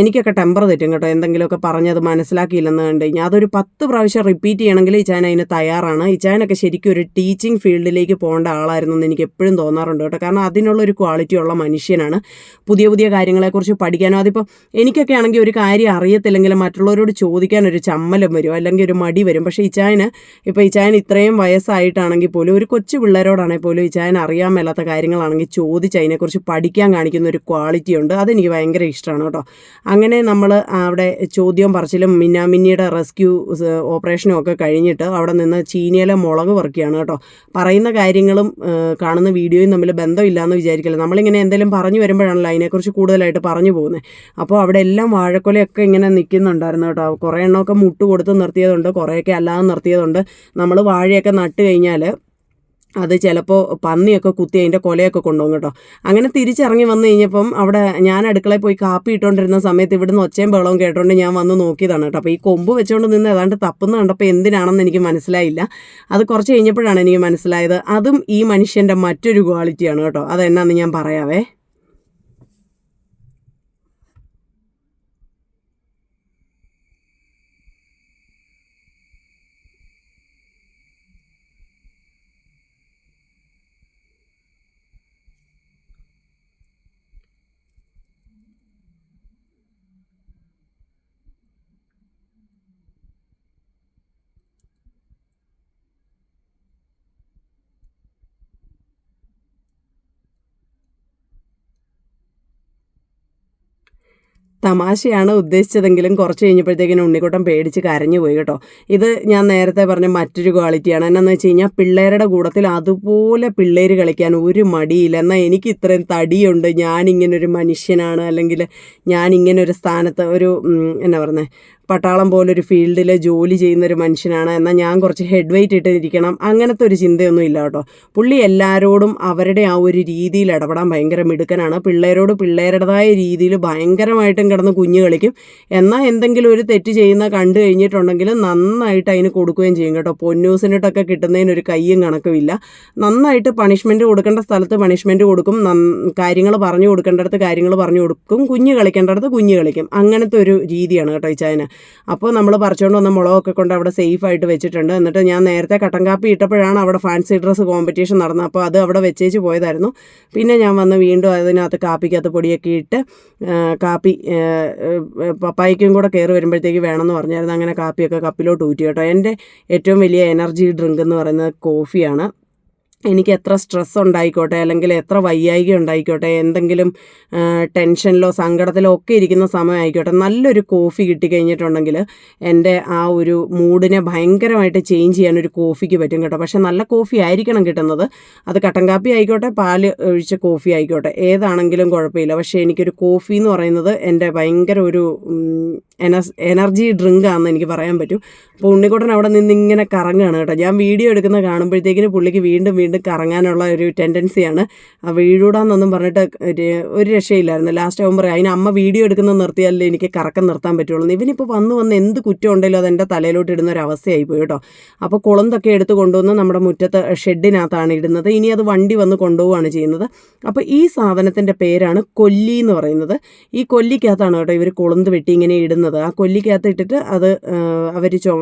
എനിക്കൊക്കെ ടെമ്പർ തെറ്റും കേട്ടോ. എന്തെങ്കിലുമൊക്കെ പറഞ്ഞത് മനസ്സിലാക്കിയില്ലെന്ന് കണ്ട് കഴിഞ്ഞാൽ അതൊരു പത്ത് പ്രാവശ്യം റിപ്പീറ്റ് ചെയ്യണമെങ്കിൽ ഇച്ചാൻ അതിന് തയ്യാറാണ്. ഇച്ചാനൊക്കെ ശരിക്കും ഒരു ടീച്ചിങ് ഫീൽഡിലേക്ക് പോകേണ്ട ആളായിരുന്നു എന്ന് എനിക്ക് എപ്പോഴും തോന്നാറുണ്ട് കേട്ടോ. കാരണം അതിനുള്ളൊരു ക്വാളിറ്റി ഉള്ള മനുഷ്യനാണ്. പുതിയ പുതിയ കാര്യങ്ങളെക്കുറിച്ച് പഠിക്കാനോ അതിപ്പോൾ എനിക്കൊക്കെ ആണെങ്കിൽ ഒരു കാര്യം അറിയത്തില്ലെങ്കിൽ മറ്റുള്ളവരോട് ചോദിക്കാൻ ഒരു ചമ്മലം വരും അല്ലെങ്കിൽ ഒരു മടി വരും. പക്ഷേ ഇച്ചായന് ഇപ്പോൾ ഇച്ചായൻ ഇത്രയും വയസ്സായിട്ടാണെങ്കിൽ പോലും ഒരു കൊച്ചു പിള്ളേരോടാണെങ്കിൽ പോലും ഇച്ചായൻ അറിയാൻ മേലാത്ത കാര്യങ്ങളാണെങ്കിൽ ചോദിച്ച് അതിനെക്കുറിച്ച് പഠിക്കാൻ കാണിക്കുന്ന ഒരു ക്വാളിറ്റി ഉണ്ട്. അതെനിക്ക് ഭയങ്കര ഇഷ്ടമാണ് കേട്ടോ. അങ്ങനെ നമ്മൾ അവിടെ ചോദ്യം പറച്ചിലും മിന്നാമിന്നിയുടെ റെസ്ക്യൂ ഓപ്പറേഷനും ഒക്കെ കഴിഞ്ഞിട്ട് അവിടെ നിന്ന് ചീനിയിലെ മുളക് പറക്കുകയാണ് കേട്ടോ. പറയുന്ന കാര്യങ്ങളും കാണുന്ന വീഡിയോയും തമ്മിൽ ബന്ധമില്ലാന്ന് വിചാരിക്കില്ല. നമ്മളിങ്ങനെ എന്തെങ്കിലും പറഞ്ഞു വരുമ്പോഴാണല്ലോ അതിനെക്കുറിച്ച് കൂടുതലായിട്ട് പറഞ്ഞു പോകുന്നത് അപ്പോൾ അവിടെ എല്ലാം വാഴക്കൊലയൊക്കെ ഇങ്ങനെ നിൽക്കുന്നുണ്ടായിരുന്നു കേട്ടോ. കുറേ എണ്ണമൊക്കെ മുട്ട് കൊടുത്ത് നിർത്തിയതുണ്ട് കുറേയൊക്കെ അല്ലാതെ നിർത്തിയതുണ്ട്. നമ്മൾ വാഴയൊക്കെ നട്ട് കഴിഞ്ഞാൽ അത് ചിലപ്പോൾ പന്നിയൊക്കെ കുത്തി അതിന്റെ കൊലയൊക്കെ കൊണ്ടുപോകും കേട്ടോ. അങ്ങനെ തിരിച്ചിറങ്ങി വന്നു കഴിഞ്ഞപ്പം അവിടെ ഞാൻ അടുക്കളയിൽ പോയി കാപ്പി ഇട്ടുകൊണ്ടിരുന്ന സമയത്ത് ഇവിടുന്ന് ഒച്ചയും ബഹളവും കേട്ടോണ്ട് ഞാൻ വന്ന് നോക്കിയതാണ് കേട്ടോ. അപ്പോൾ ഈ കൊമ്പ് വെച്ചുകൊണ്ട് നിന്ന് ഏതാണ്ട് തപ്പുന്ന കണ്ടപ്പോൾ എന്തിനാണെന്ന് എനിക്ക് മനസ്സിലായില്ല. അത് കുറച്ച് കഴിഞ്ഞപ്പോഴാണ് എനിക്ക് മനസ്സിലായത്. അതും ഈ മനുഷ്യന്റെ മറ്റൊരു ക്വാളിറ്റിയാണ് കേട്ടോ. അതെന്നാന്ന് ഞാൻ പറയാവേ. തമാശയാണ് ഉദ്ദേശിച്ചതെങ്കിലും കുറച്ച് കഴിഞ്ഞപ്പോഴത്തേക്കിനും ഉണ്ണിക്കുട്ടൻ പേടിച്ച് കരഞ്ഞു പോയി കേട്ടോ. ഇത് ഞാൻ നേരത്തെ പറഞ്ഞ മറ്റൊരു ക്വാളിറ്റിയാണ് എന്നാന്ന് വെച്ച് കഴിഞ്ഞാൽ പിള്ളേരുടെ കൂടത്തിൽ അതുപോലെ പിള്ളേർ കളിക്കാൻ ഒരു മടിയില്ല. എന്നാൽ എനിക്ക് ഇത്രയും തടിയുണ്ട് ഞാനിങ്ങനൊരു മനുഷ്യനാണ് അല്ലെങ്കിൽ ഞാനിങ്ങനൊരു സ്ഥാനത്ത് ഒരു എന്നാ പറയുന്നത് പട്ടാളം പോലൊരു ഫീൽഡിൽ ജോലി ചെയ്യുന്ന ഒരു മനുഷ്യനാണ് എന്നാൽ ഞാൻ കുറച്ച് ഹെഡ് വെയിറ്റ് ഇട്ടിരിക്കണം അങ്ങനത്തെ ഒരു ചിന്തയൊന്നും ഇല്ല കേട്ടോ. പുള്ളി എല്ലാവരോടും അവരുടെ ആ ഒരു രീതിയിൽ ഇടപെടാൻ ഭയങ്കര മിടുക്കനാണ്. പിള്ളേരോട് പിള്ളേരുടേതായ രീതിയിൽ ഭയങ്കരമായിട്ടും കിടന്ന് കുഞ്ഞു കളിക്കും. എന്നാൽ എന്തെങ്കിലും ഒരു തെറ്റ് ചെയ്യുന്ന കണ്ടു കഴിഞ്ഞിട്ടുണ്ടെങ്കിൽ നന്നായിട്ട് അതിന് കൊടുക്കുകയും ചെയ്യും കേട്ടോ. പൊന്നൂസിനിട്ടൊക്കെ കിട്ടുന്നതിന് ഒരു കയ്യും കണക്കുമില്ല. നന്നായിട്ട് പണിഷ്മെന്റ് കൊടുക്കേണ്ട സ്ഥലത്ത് പണിഷ്മെന്റ് കൊടുക്കും. കാര്യങ്ങൾ പറഞ്ഞു കൊടുക്കേണ്ടടുത്ത് കാര്യങ്ങൾ പറഞ്ഞു കൊടുക്കും. കുഞ്ഞ് കളിക്കേണ്ടടുത്ത് കുഞ്ഞ് കളിക്കും. അങ്ങനത്തെ ഒരു രീതിയാണ് കേട്ടോ ഇച്ചായന് അപ്പോൾ നമ്മൾ പറിച്ചുകൊണ്ട് വന്ന മുളകൊക്കെ കൊണ്ട് അവിടെ സേഫ് ആയിട്ട് വെച്ചിട്ടുണ്ട്. എന്നിട്ട് ഞാൻ നേരത്തെ കട്ടൻ കാപ്പി ഇട്ടപ്പോഴാണ് അവിടെ ഫാൻസി ഡ്രസ്സ് കോമ്പറ്റീഷൻ നടന്നത്. അപ്പോൾ അത് അവിടെ വെച്ചേച്ച് പോയതായിരുന്നു. പിന്നെ ഞാൻ വന്ന് വീണ്ടും അതിനകത്ത് കാപ്പിക്കകത്ത് പൊടിയൊക്കെ ഇട്ട് കാപ്പി പപ്പായ്ക്കും കൂടെ കയറി വരുമ്പോഴത്തേക്ക് വേണമെന്ന് പറഞ്ഞായിരുന്നു. അങ്ങനെ കാപ്പിയൊക്കെ കപ്പിലോട്ട് ഊറ്റി കേട്ടോ. എന്റെ ഏറ്റവും വലിയ എനർജി ഡ്രിങ്ക് എന്ന് പറയുന്നത് കോഫിയാണ് എനിക്ക് എത്ര സ്ട്രെസ് ഉണ്ടായിക്കോട്ടെ അല്ലെങ്കിൽ എത്ര വയ്യായിക ഉണ്ടായിക്കോട്ടെ എന്തെങ്കിലും ടെൻഷനിലോ സങ്കടത്തിലോ ഒക്കെ ഇരിക്കുന്ന സമയമായിക്കോട്ടെ നല്ലൊരു കോഫി കിട്ടിക്കഴിഞ്ഞിട്ടുണ്ടെങ്കിൽ എന്റെ ആ ഒരു മൂഡിനെ ഭയങ്കരമായിട്ട് ചേഞ്ച് ചെയ്യാൻ ഒരു കോഫിക്ക് പറ്റും കേട്ടോ. പക്ഷേ നല്ല കോഫി ആയിരിക്കണം കിട്ടുന്നത്. അത് കട്ടൻ കാപ്പി ആയിക്കോട്ടെ പാൽ ഒഴിച്ച കോഫി ആയിക്കോട്ടെ ഏതാണെങ്കിലും കുഴപ്പമില്ല. പക്ഷേ എനിക്കൊരു കോഫി എന്ന് പറയുന്നത് എന്റെ ഭയങ്കര ഒരു എനർജി ഡ്രിങ്ക് ആണെന്ന് എനിക്ക് പറയാൻ പറ്റും. അപ്പോൾ ഉണ്ണിക്കുട്ടൻ അവിടെ നിന്ന് ഇങ്ങനെ കറങ്ങുകയാണ് കേട്ടോ. ഞാൻ വീഡിയോ എടുക്കുന്ന കാണുമ്പോഴത്തേക്കിന് പുള്ളിക്ക് വീണ്ടും വീണ്ടും കറങ്ങാനുള്ള ഒരു ടെൻഡൻസിയാണ് ആ വീഴൂടാന്നൊന്നും പറഞ്ഞിട്ട് ഒരു രക്ഷയില്ലായിരുന്നു. ലാസ്റ്റ് ആകുമ്പോൾ അതിന് അമ്മ വീഡിയോ എടുക്കുന്നത് നിർത്തിയാലേ എനിക്ക് കറക്കം നിർത്താൻ പറ്റുള്ളൂ. ഇവനിപ്പോൾ വന്ന് വന്ന് എന്ത് കുറ്റം ഉണ്ടല്ലോ അത് എന്റെ തലയിലോട്ട് ഇടുന്ന ഒരു അവസ്ഥയായി പോയി കേട്ടോ. അപ്പോൾ കുളന്തൊക്കെ എടുത്ത് കൊണ്ടുവന്ന് നമ്മുടെ മുറ്റത്ത് ഷെഡിനകത്താണ് ഇടുന്നത്. ഇനി അത് വണ്ടി വന്ന് കൊണ്ടുപോവുകയാണ് ചെയ്യുന്നത്. അപ്പോൾ ഈ സാധനത്തിന്റെ പേരാണ് കൊല്ലി എന്ന് പറയുന്നത്. ഈ കൊല്ലിക്കകത്താണ് കേട്ടോ ഇവർ കുളന്ത് വെട്ടി ഇങ്ങനെ ഇടുന്നത്. ആ കൊല്ലിക്കകത്ത് ഇട്ടിട്ട് അത് അവർ ചൊ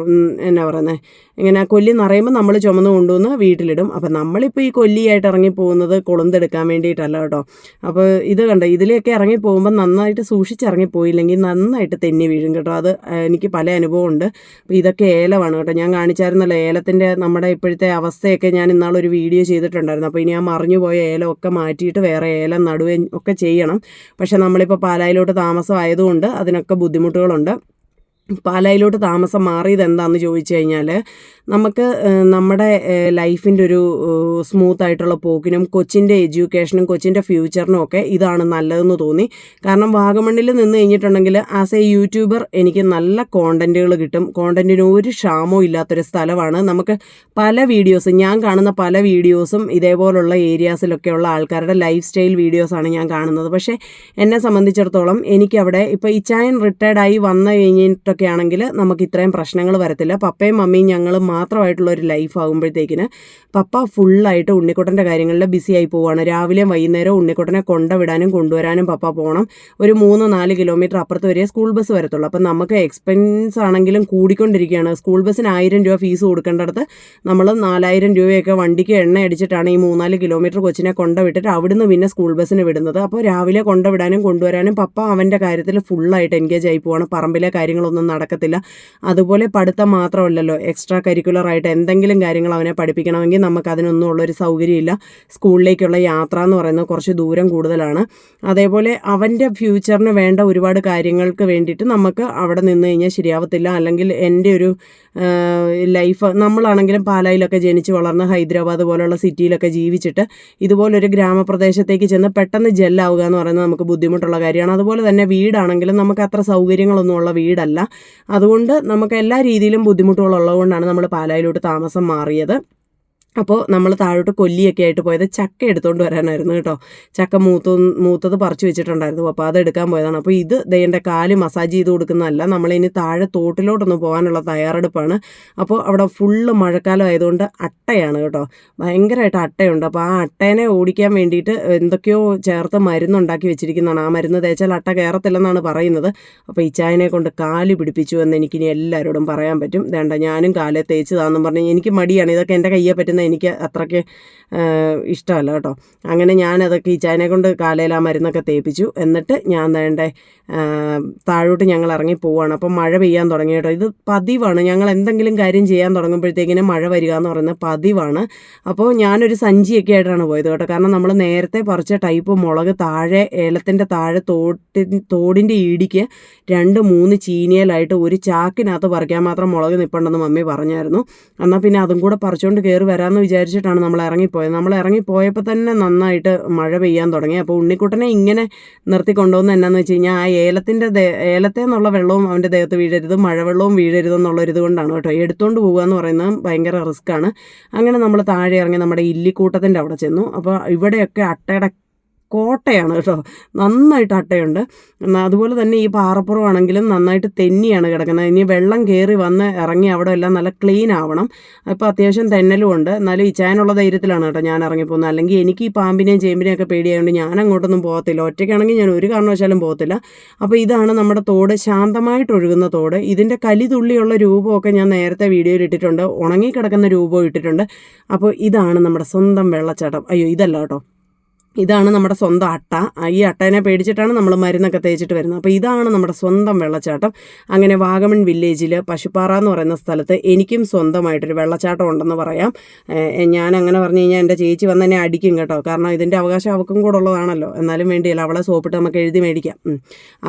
എന്നാ പറയുന്നത് ഇങ്ങനെ ആ കൊല്ലി നിറയുമ്പോൾ നമ്മൾ ചുമന്ന് കൊണ്ടുവന്ന് വീട്ടിലിടും. അപ്പം നമ്മളിപ്പോൾ ഈ കൊല്ലിയായിട്ട് ഇറങ്ങി പോകുന്നത് കൊളുന്തെടുക്കാൻ വേണ്ടിയിട്ടല്ല കേട്ടോ. അപ്പോൾ ഇത് കണ്ടോ ഇതിലേക്ക് ഇറങ്ങി പോകുമ്പോൾ നന്നായിട്ട് സൂക്ഷിച്ചിറങ്ങി പോയില്ലെങ്കിൽ നന്നായിട്ട് തെന്നി വീഴും കേട്ടോ. അത് എനിക്ക് പല അനുഭവമുണ്ട്. അപ്പോൾ ഇതൊക്കെ ഏലമാണ് കേട്ടോ. ഞാൻ കാണിച്ചായിരുന്നല്ലോ ഏലത്തിന്റെ നമ്മുടെ ഇപ്പോഴത്തെ അവസ്ഥയൊക്കെ ഞാൻ ഇന്നാളൊരു വീഡിയോ ചെയ്തിട്ടുണ്ടായിരുന്നു. അപ്പോൾ ഇനി ആ മറിഞ്ഞു പോയ ഏലമൊക്കെ മാറ്റിയിട്ട് വേറെ ഏലം നടുവേ ഒക്കെ ചെയ്യണം. പക്ഷേ നമ്മളിപ്പോൾ പാലായിലോട്ട് താമസമായതുകൊണ്ട് അതിനൊക്കെ ബുദ്ധിമുട്ടുകളുണ്ട്. പാലായിലോട്ട് താമസം മാറിയത് എന്താണെന്ന് ചോദിച്ചു കഴിഞ്ഞാൽ നമുക്ക് നമ്മുടെ ലൈഫിന്റെ ഒരു സ്മൂത്ത് ആയിട്ടുള്ള പോക്കിനും കൊച്ചിന്റെ എഡ്യൂക്കേഷനും കൊച്ചിന്റെ ഫ്യൂച്ചറിനും ഒക്കെ ഇതാണ് നല്ലതെന്ന് തോന്നി. കാരണം വാഗമണ്ണിൽ നിന്ന് കഴിഞ്ഞിട്ടുണ്ടെങ്കിൽ ആസ് എ യൂട്യൂബർ എനിക്ക് നല്ല കോണ്ടന്റുകൾ കിട്ടും. കോണ്ടന്റിന് ഒരു ക്ഷാമവും ഇല്ലാത്തൊരു സ്ഥലമാണ്. നമുക്ക് പല വീഡിയോസും ഞാൻ കാണുന്ന പല വീഡിയോസും ഇതേപോലുള്ള ഏരിയാസിലൊക്കെയുള്ള ആൾക്കാരുടെ ലൈഫ് സ്റ്റൈൽ വീഡിയോസാണ് ഞാൻ കാണുന്നത്. പക്ഷേ എന്നെ സംബന്ധിച്ചിടത്തോളം എനിക്കവിടെ ഇപ്പോൾ ഇച്ചായൻ റിട്ടയർഡായി വന്നു കഴിഞ്ഞിട്ടൊക്കെ ആണെങ്കിൽ നമുക്ക് ഇത്രയും പ്രശ്നങ്ങൾ വരത്തില്ല. പപ്പയും മമ്മിയും ഞങ്ങൾ മാത്രമായിട്ടുള്ള ഒരു ലൈഫ് ആകുമ്പോഴത്തേക്കിന് പപ്പ ഫുള്ളായിട്ട് ഉണ്ണിക്കുട്ടന്റെ കാര്യങ്ങളിൽ ബിസി ആയി പോവുകയാണ് രാവിലെ വൈകുന്നേരവും ഉണ്ണിക്കുട്ടനെ കൊണ്ടുവിടാനും കൊണ്ടുവരാനും പപ്പ പോകണം ഒരു മൂന്ന് നാല് കിലോമീറ്റർ അപ്പുറത്ത് വരെ സ്കൂൾ ബസ് വരത്തുള്ളൂ. അപ്പം നമുക്ക് എക്സ്പെൻസ് ആണെങ്കിലും കൂടിക്കൊണ്ടിരിക്കുകയാണ്. സ്കൂൾ ബസ്സിന് ആയിരം രൂപ ഫീസ് കൊടുക്കേണ്ടടുത്ത് നമ്മൾ നാലായിരം രൂപയൊക്കെ വണ്ടിക്ക് എണ്ണ അടിച്ചിട്ടാണ് ഈ മൂന്നാൽ കിലോമീറ്റർ കൊച്ചിനെ കൊണ്ടുവിട്ടിട്ട് അവിടുന്ന് പിന്നെ സ്കൂൾ ബസ്സിന് വിടുന്നത്. അപ്പോൾ രാവിലെ കൊണ്ടുവിടാനും കൊണ്ടുവരാനും പപ്പ അവന്റെ കാര്യത്തിൽ ഫുള്ളായിട്ട് എൻഗേജ് ആയി പോവാണ്. പറമ്പിലെ കാര്യങ്ങളൊന്നും നടക്കത്തില്ല. അതുപോലെ പഠിത്തം മാത്രമല്ലല്ലോ. എക്സ്ട്രാ കരിക്കുലർ ആയിട്ട് എന്തെങ്കിലും കാര്യങ്ങൾ അവനെ പഠിപ്പിക്കണമെങ്കിൽ നമുക്ക് അതിനൊന്നും ഉള്ളൊരു സൗകര്യമില്ല. സ്കൂളിലേക്കുള്ള യാത്ര എന്ന് പറയുന്നത് കുറച്ച് ദൂരം കൂടുതലാണ്. അതേപോലെ അവന്റെ ഫ്യൂച്ചറിന് വേണ്ട ഒരുപാട് കാര്യങ്ങൾക്ക് വേണ്ടിയിട്ട് നമുക്ക് അവിടെ നിന്ന് കഴിഞ്ഞാൽ ശരിയാവത്തില്ല. അല്ലെങ്കിൽ എന്റെ ഒരു ലൈഫ് നമ്മളാണെങ്കിലും പാലായിലൊക്കെ ജനിച്ച് വളർന്ന് ഹൈദരാബാദ് പോലുള്ള സിറ്റിയിലൊക്കെ ജീവിച്ചിട്ട് ഇതുപോലൊരു ഗ്രാമപ്രദേശത്തേക്ക് ചെന്ന് പെട്ടെന്ന് ജെല്ലാവുക എന്ന് പറയുന്നത് നമുക്ക് ബുദ്ധിമുട്ടുള്ള കാര്യമാണ്. അതുപോലെ തന്നെ വീടാണെങ്കിലും നമുക്ക് അത്ര സൗകര്യങ്ങളൊന്നും ഉള്ള വീടല്ല. അതുകൊണ്ട് നമുക്ക് എല്ലാ രീതിയിലും ബുദ്ധിമുട്ടുകളുള്ളതുകൊണ്ടാണ് നമ്മൾ പാലായിലോട്ട് താമസം മാറിയത്. അപ്പോൾ നമ്മൾ താഴോട്ട് കൊല്ലിയൊക്കെ ആയിട്ട് പോയത് ചക്ക എടുത്തുകൊണ്ട് വരാനായിരുന്നു കേട്ടോ. ചക്ക മൂത്ത മൂത്തത് പറിച്ചു വെച്ചിട്ടുണ്ടായിരുന്നു. അപ്പോൾ അത് എടുക്കാൻ പോയതാണ്. അപ്പോൾ ഇത് ദയ്യന്റെ കാൽ മസാജ് ചെയ്ത് കൊടുക്കുന്നതല്ല. നമ്മളിനി താഴെ തോട്ടിലോട്ടൊന്ന് പോകാനുള്ള തയ്യാറെടുപ്പാണ്. അപ്പോൾ അവിടെ ഫുള്ള് മഴക്കാലം ആയതുകൊണ്ട് അട്ടയാണ് കേട്ടോ. ഭയങ്കരമായിട്ട് അട്ടയുണ്ട്. അപ്പോൾ ആ അട്ടേനെ ഓടിക്കാൻ വേണ്ടിയിട്ട് എന്തൊക്കെയോ ചേർത്ത് മരുന്നുണ്ടാക്കി വെച്ചിരിക്കുന്നതാണ്. ആ മരുന്ന് തേച്ചാൽ അട്ട കയറത്തില്ലെന്നാണ് പറയുന്നത്. അപ്പോൾ ഈ ചായനെ കൊണ്ട് കാൽ പിടിപ്പിച്ചു എന്ന് എനിക്കിനി എല്ലാവരോടും പറയാൻ പറ്റും. വേണ്ട ഞാനും കാലെ തേച്ചതാണെന്നും പറഞ്ഞ് എനിക്ക് മടിയാണ്. ഇതൊക്കെ എന്റെ കയ്യെ പറ്റുന്ന എനിക്ക് അത്രയ്ക്ക് ഇഷ്ടമല്ല കേട്ടോ. അങ്ങനെ ഞാനതൊക്കെ ഈ ചായനെ കൊണ്ട് കാലയിൽ ആ മരുന്നൊക്കെ തേപ്പിച്ചു. എന്നിട്ട് ഞാൻ വേണ്ടേ താഴോട്ട് ഞങ്ങൾ ഇറങ്ങി പോവുകയാണ് അപ്പം മഴ പെയ്യാൻ തുടങ്ങി കേട്ടോ. ഇത് പതിവാണ്. ഞങ്ങൾ എന്തെങ്കിലും കാര്യം ചെയ്യാൻ തുടങ്ങുമ്പോഴത്തേക്കിനും മഴ വരിക എന്ന് പറയുന്നത് പതിവാണ്. അപ്പോൾ ഞാനൊരു സഞ്ചിയൊക്കെ ആയിട്ടാണ് പോയത് കേട്ടോ. കാരണം നമ്മൾ നേരത്തെ പറിച്ച ടൈപ്പ് മുളക് താഴെ ഏലത്തിന്റെ താഴെ തോട്ടി തോടിന്റെ ഇടിക്ക് രണ്ട് മൂന്ന് ചീനിയലായിട്ട് ഒരു ചാക്കിനകത്ത് പറിക്കാൻ മാത്രം മുളക് നിൽപ്പുണ്ടെന്ന് മമ്മി പറഞ്ഞായിരുന്നു. എന്നാൽ പിന്നെ അതും കൂടെ പറിച്ചുകൊണ്ട് കയറി വരാമെന്ന് വിചാരിച്ചിട്ടാണ് നമ്മൾ ഇറങ്ങിപ്പോയത്. നമ്മൾ ഇറങ്ങിപ്പോയപ്പോൾ തന്നെ നന്നായിട്ട് മഴ പെയ്യാൻ തുടങ്ങി. അപ്പോൾ ഉണ്ണിക്കുട്ടനെ ഇങ്ങനെ നിർത്തി കൊണ്ടുവന്ന് എന്നാന്ന് വെച്ച് കഴിഞ്ഞാൽ ആ ഏലത്തിന്റെ ഏലത്തെ എന്നുള്ള വെള്ളവും അവന്റെ ദേഹത്ത് വീഴരുത് മഴവെള്ളവും വീഴരുത് എന്നുള്ളൊരിത് കൊണ്ടാണ് കേട്ടോ. എടുത്തുകൊണ്ട് പോകുക എന്ന് പറയുന്നത് ഭയങ്കര റിസ്ക്കാണ്. അങ്ങനെ നമ്മൾ താഴെ ഇറങ്ങി നമ്മുടെ ഇല്ലിക്കൂട്ടത്തിന്റെ അവിടെ ചെന്നു. അപ്പോൾ ഇവിടെയൊക്കെ അട്ടയുടെ കോട്ടയാണ് കേട്ടോ. നന്നായിട്ട് അട്ടയുണ്ട്. അതുപോലെ തന്നെ ഈ പാറപ്പുറമാണെങ്കിലും നന്നായിട്ട് തെന്നിയാണ് കിടക്കുന്നത്. ഇനി വെള്ളം കയറി വന്ന് ഇറങ്ങി അവിടെ എല്ലാം നല്ല ക്ലീൻ ആവണം. അപ്പോൾ അത്യാവശ്യം തെന്നലും ഉണ്ട്. എന്നാലും ഇച്ചാനുള്ള ധൈര്യത്തിലാണ് കേട്ടോ ഞാൻ ഇറങ്ങിപ്പോകുന്നത്. അല്ലെങ്കിൽ എനിക്ക് ഈ പാമ്പിനെയും ചേമ്പിനെയും ഒക്കെ പേടിയായതുകൊണ്ട് ഞാൻ അങ്ങോട്ടൊന്നും പോകത്തില്ല. ഒറ്റയ്ക്കാണെങ്കിൽ ഞാൻ ഒരു കാരണവശാലും പോകത്തില്ല. അപ്പോൾ ഇതാണ് നമ്മുടെ തോട്. ശാന്തമായിട്ട് ഒഴുകുന്ന തോട്. ഇതിന്റെ കലിതുള്ളിയുള്ള രൂപമൊക്കെ ഞാൻ നേരത്തെ വീഡിയോയിൽ ഇട്ടിട്ടുണ്ട്. ഉണങ്ങിക്കിടക്കുന്ന രൂപവും ഇട്ടിട്ടുണ്ട്. അപ്പോൾ ഇതാണ് നമ്മുടെ സ്വന്തം വെള്ളച്ചാട്ടം. അയ്യോ ഇതല്ല കേട്ടോ. ഇതാണ് നമ്മുടെ സ്വന്തം അട്ട. ഈ അട്ടേനെ പേടിച്ചിട്ടാണ് നമ്മൾ മരുന്നൊക്കെ തേച്ചിട്ട് വരുന്നത്. അപ്പോൾ ഇതാണ് നമ്മുടെ സ്വന്തം വെള്ളച്ചാട്ടം. അങ്ങനെ വാഗമൺ വില്ലേജിൽ പശുപ്പാറ എന്ന് പറയുന്ന സ്ഥലത്ത് എനിക്കും സ്വന്തമായിട്ടൊരു വെള്ളച്ചാട്ടം ഉണ്ടെന്ന് പറയാം. ഞാൻ അങ്ങനെ പറഞ്ഞു കഴിഞ്ഞാൽ എന്റെ ചേച്ചി വന്ന് എന്നെ അടിക്കും കേട്ടോ. കാരണം ഇതിന്റെ അവകാശം അവൾക്കും കൂടെ ഉള്ളതാണല്ലോ. എന്നാലും വേണ്ടിയല്ല അവളെ സോപ്പിട്ട് നമുക്ക് എഴുതി മേടിക്കാം.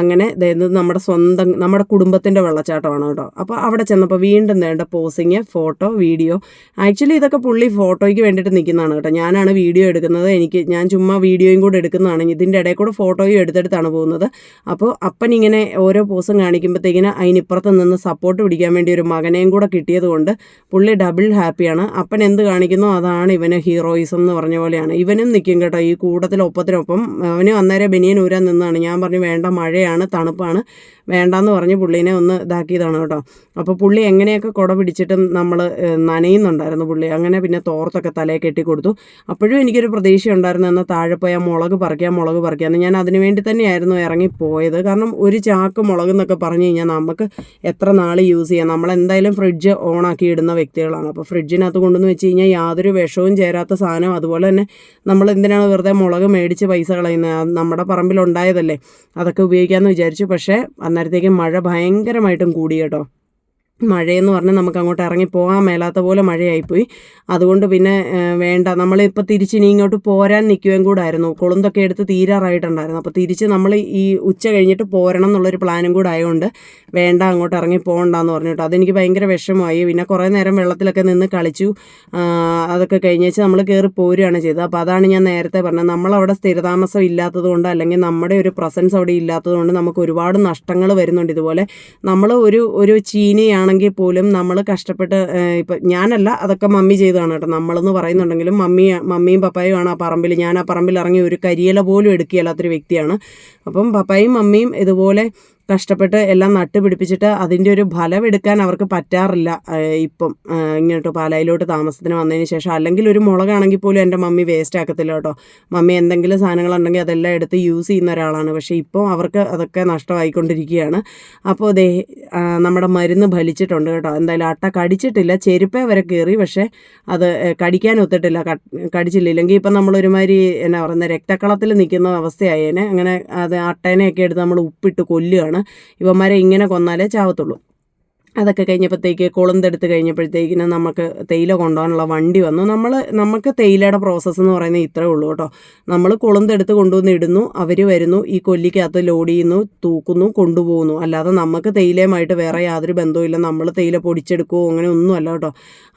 അങ്ങനെ ഇത് നമ്മുടെ സ്വന്തം നമ്മുടെ കുടുംബത്തിന്റെ വെള്ളച്ചാട്ടമാണ് കേട്ടോ. അപ്പോൾ അവിടെ ചെന്നപ്പോൾ വീണ്ടും വേണ്ട പോസിങ് ഫോട്ടോ വീഡിയോ ആക്ച്വലി ഇതൊക്കെ പുള്ളി ഫോട്ടോയ്ക്ക് വേണ്ടിയിട്ട് നിൽക്കുന്നതാണ് കേട്ടോ. ഞാനാണ് വീഡിയോ എടുക്കുന്നത്. എനിക്ക് ഞാൻ ചുമ്മാ വീഡിയോയും കൂടെ എടുക്കുന്നതാണ്. ഇതിന്റെ ഇടയിൽ കൂടെ ഫോട്ടോയും എടുത്തെടുത്താണ് പോകുന്നത്. അപ്പോൾ അപ്പൻ ഇങ്ങനെ ഓരോ പോസും കാണിക്കുമ്പോഴത്തേക്കിന് അതിനിപ്പുറത്ത് നിന്ന് സപ്പോർട്ട് പിടിക്കാൻ വേണ്ടി ഒരു മകനെയും കൂടെ കിട്ടിയത് കൊണ്ട് പുള്ളി ഡബിൾ ഹാപ്പിയാണ് അപ്പൻ എന്ത് കാണിക്കുന്നോ? അതാണ് ഇവന് ഹീറോയിസം എന്ന് പറഞ്ഞ പോലെയാണ്. ഇവനും നിൽക്കും കേട്ടോ. ഈ കൂട്ടത്തിൽ ഒപ്പത്തിനൊപ്പം അവന് അന്നേരം ബനിയൻ ഊരാൻ നിന്നാണ്. ഞാൻ പറഞ്ഞു വേണ്ട മഴയാണ് തണുപ്പാണ്. വേണ്ടാന്ന് പറഞ്ഞ് പുള്ളീനെ ഒന്ന് ഇതാക്കിയതാണ് കേട്ടോ. അപ്പോൾ പുള്ളി എങ്ങനെയൊക്കെ കുട പിടിച്ചിട്ടും നമ്മൾ നനയുന്നുണ്ടായിരുന്നു പുള്ളി. അങ്ങനെ പിന്നെ തോർത്തൊക്കെ തലയെ കെട്ടി കൊടുത്തു അപ്പോഴും എനിക്കൊരു പ്രതീക്ഷ ഉണ്ടായിരുന്നു എന്നാൽ താഴെ പോയാൽ മുളക് പറിക്കാം മുളക് പറിക്കാമെന്ന് ഞാൻ അതിനു വേണ്ടി തന്നെയായിരുന്നു ഇറങ്ങിപ്പോയത്. കാരണം ഒരു ചാക്ക് മുളക് എന്നൊക്കെ പറഞ്ഞു കഴിഞ്ഞാൽ നമുക്ക് എത്ര നാൾ യൂസ് ചെയ്യാം. നമ്മളെന്തായാലും ഫ്രിഡ്ജ് ഓണാക്കി ഇടുന്ന വ്യക്തികളാണ്. അപ്പോൾ ഫ്രിഡ്ജിനകത്ത് കൊണ്ടുവന്ന് വെച്ച് കഴിഞ്ഞാൽ യാതൊരു വിഷവും ചേരാത്ത സാധനം. അതുപോലെ തന്നെ നമ്മൾ എന്തിനാണ് വെറുതെ മുളക് മേടിച്ച് പൈസ കളയുന്നത്? നമ്മുടെ പറമ്പിലുണ്ടായതല്ലേ. അതൊക്കെ ഉപയോഗിക്കാമെന്ന് വിചാരിച്ചു. പക്ഷേ അന്നേരത്തേക്കും മഴ ഭയങ്കരമായിട്ടും കൂടി കേട്ടോ. മഴയെന്ന് പറഞ്ഞാൽ നമുക്ക് അങ്ങോട്ട് ഇറങ്ങി പോകാൻ മേലാത്ത പോലെ മഴയായിപ്പോയി. അതുകൊണ്ട് പിന്നെ വേണ്ട. നമ്മളിപ്പോൾ തിരിച്ച് ഇനി ഇങ്ങോട്ട് പോരാൻ നിൽക്കുകയും കൂടായിരുന്നു. കൊളുന്തൊക്കെ എടുത്ത് തീരാറായിട്ടുണ്ടായിരുന്നു. അപ്പോൾ തിരിച്ച് നമ്മൾ ഈ ഉച്ച കഴിഞ്ഞിട്ട് പോരണം എന്നുള്ളൊരു പ്ലാനും കൂടെ ആയതുകൊണ്ട് വേണ്ട അങ്ങോട്ട് ഇറങ്ങി പോകണ്ടെന്ന് പറഞ്ഞിട്ട്. അതെനിക്ക് ഭയങ്കര വിഷമമായി. പിന്നെ കുറേ നേരം വെള്ളത്തിലൊക്കെ നിന്ന് കളിച്ചു. അതൊക്കെ കഴിഞ്ഞേച്ച് നമ്മൾ കയറി പോരുകയാണ് ചെയ്തത്. അപ്പോൾ അതാണ് ഞാൻ നേരത്തെ പറഞ്ഞത്. നമ്മളവിടെ സ്ഥിരതാമസം ഇല്ലാത്തതുകൊണ്ട് അല്ലെങ്കിൽ നമ്മുടെ ഒരു പ്രസൻസ് അവിടെ ഇല്ലാത്തതുകൊണ്ട് നമുക്ക് ഒരുപാട് നഷ്ടങ്ങൾ വരുന്നുണ്ട് ഇതുപോലെ. നമ്മൾ ഒരു ഒരു ചീനിയാണെങ്കിൽ പോലും നമ്മൾ കഷ്ടപ്പെട്ട് ഇപ്പം ഞാനല്ല അതൊക്കെ മമ്മി ചെയ്തതാണ് കേട്ടോ. നമ്മളെന്ന് പറയുന്നുണ്ടെങ്കിലും മമ്മി മമ്മിയും പപ്പായും ആണ് ആ പറമ്പിൽ ഞാൻ ആ പറമ്പിൽ ഇറങ്ങി ഒരു കരിയില പോലും എടുക്കുകയല്ലാത്തൊരു വ്യക്തിയാണ്. അപ്പം പപ്പായും മമ്മിയും ഇതുപോലെ കഷ്ടപ്പെട്ട് എല്ലാം നട്ടുപിടിപ്പിച്ചിട്ട് അതിന്റെ ഒരു ഫലം എടുക്കാൻ അവർക്ക് പറ്റാറില്ല ഇപ്പം ഇങ്ങോട്ട് പാലായിലോട്ട് താമസത്തിന് വന്നതിന് ശേഷം. അല്ലെങ്കിൽ ഒരു മുളകാണെങ്കിൽ പോലും എന്റെ മമ്മി വേസ്റ്റ് ആക്കത്തില്ല കേട്ടോ. മമ്മി എന്തെങ്കിലും സാധനങ്ങളുണ്ടെങ്കിൽ അതെല്ലാം എടുത്ത് യൂസ് ചെയ്യുന്ന ഒരാളാണ്. പക്ഷേ ഇപ്പോൾ അവർക്ക് അതൊക്കെ നഷ്ടമായിക്കൊണ്ടിരിക്കുകയാണ്. അപ്പോൾ ദേ നമ്മുടെ മരുന്ന് ഫലിച്ചിട്ടുണ്ട് കേട്ടോ. എന്തായാലും അട്ട കടിച്ചിട്ടില്ല. ചെരുപ്പേ വരെ കയറി പക്ഷേ അത് കടിക്കാൻ ഒത്തിട്ടില്ല. കട്- കടിച്ചില്ല. ഇല്ലെങ്കിൽ ഇപ്പം നമ്മളൊരുമാതിരി എന്നാ പറയുന്നത് രക്തക്കളത്തിൽ നിൽക്കുന്ന അവസ്ഥയായേനെ. അങ്ങനെ അത് അട്ടേനെയൊക്കെ എടുത്ത് നമ്മൾ ഉപ്പിട്ട് കൊല്ലുകയാണ് ഇവന്മാരെ ഇങ്ങനെ കൊന്നാലേ ചാവത്തുള്ളൂ. അതൊക്കെ കഴിഞ്ഞപ്പോഴത്തേക്ക് കൊളുന്തെടുത്ത് കഴിഞ്ഞപ്പോഴത്തേക്കിന് നമുക്ക് തേയില കൊണ്ടുപോകാനുള്ള വണ്ടി വന്നു. നമ്മൾ നമുക്ക് തേയിലയുടെ പ്രോസസ്സ് എന്ന് പറയുന്നത് ഇത്രേ ഉള്ളൂ കേട്ടോ. നമ്മൾ കൊളുന്തെടുത്ത് കൊണ്ടുവന്ന് ഇടുന്നു അവർ വരുന്നു ഈ കൊല്ലിക്കകത്ത് ലോഡ് ചെയ്യുന്നു തൂക്കുന്നു കൊണ്ടുപോകുന്നു. അല്ലാതെ നമുക്ക് തേയിലയുമായിട്ട് വേറെ യാതൊരു ബന്ധവുമില്ല. നമ്മൾ തേയില പൊടിച്ചെടുക്കുകയോ അങ്ങനെ ഒന്നുമല്ല കേട്ടോ.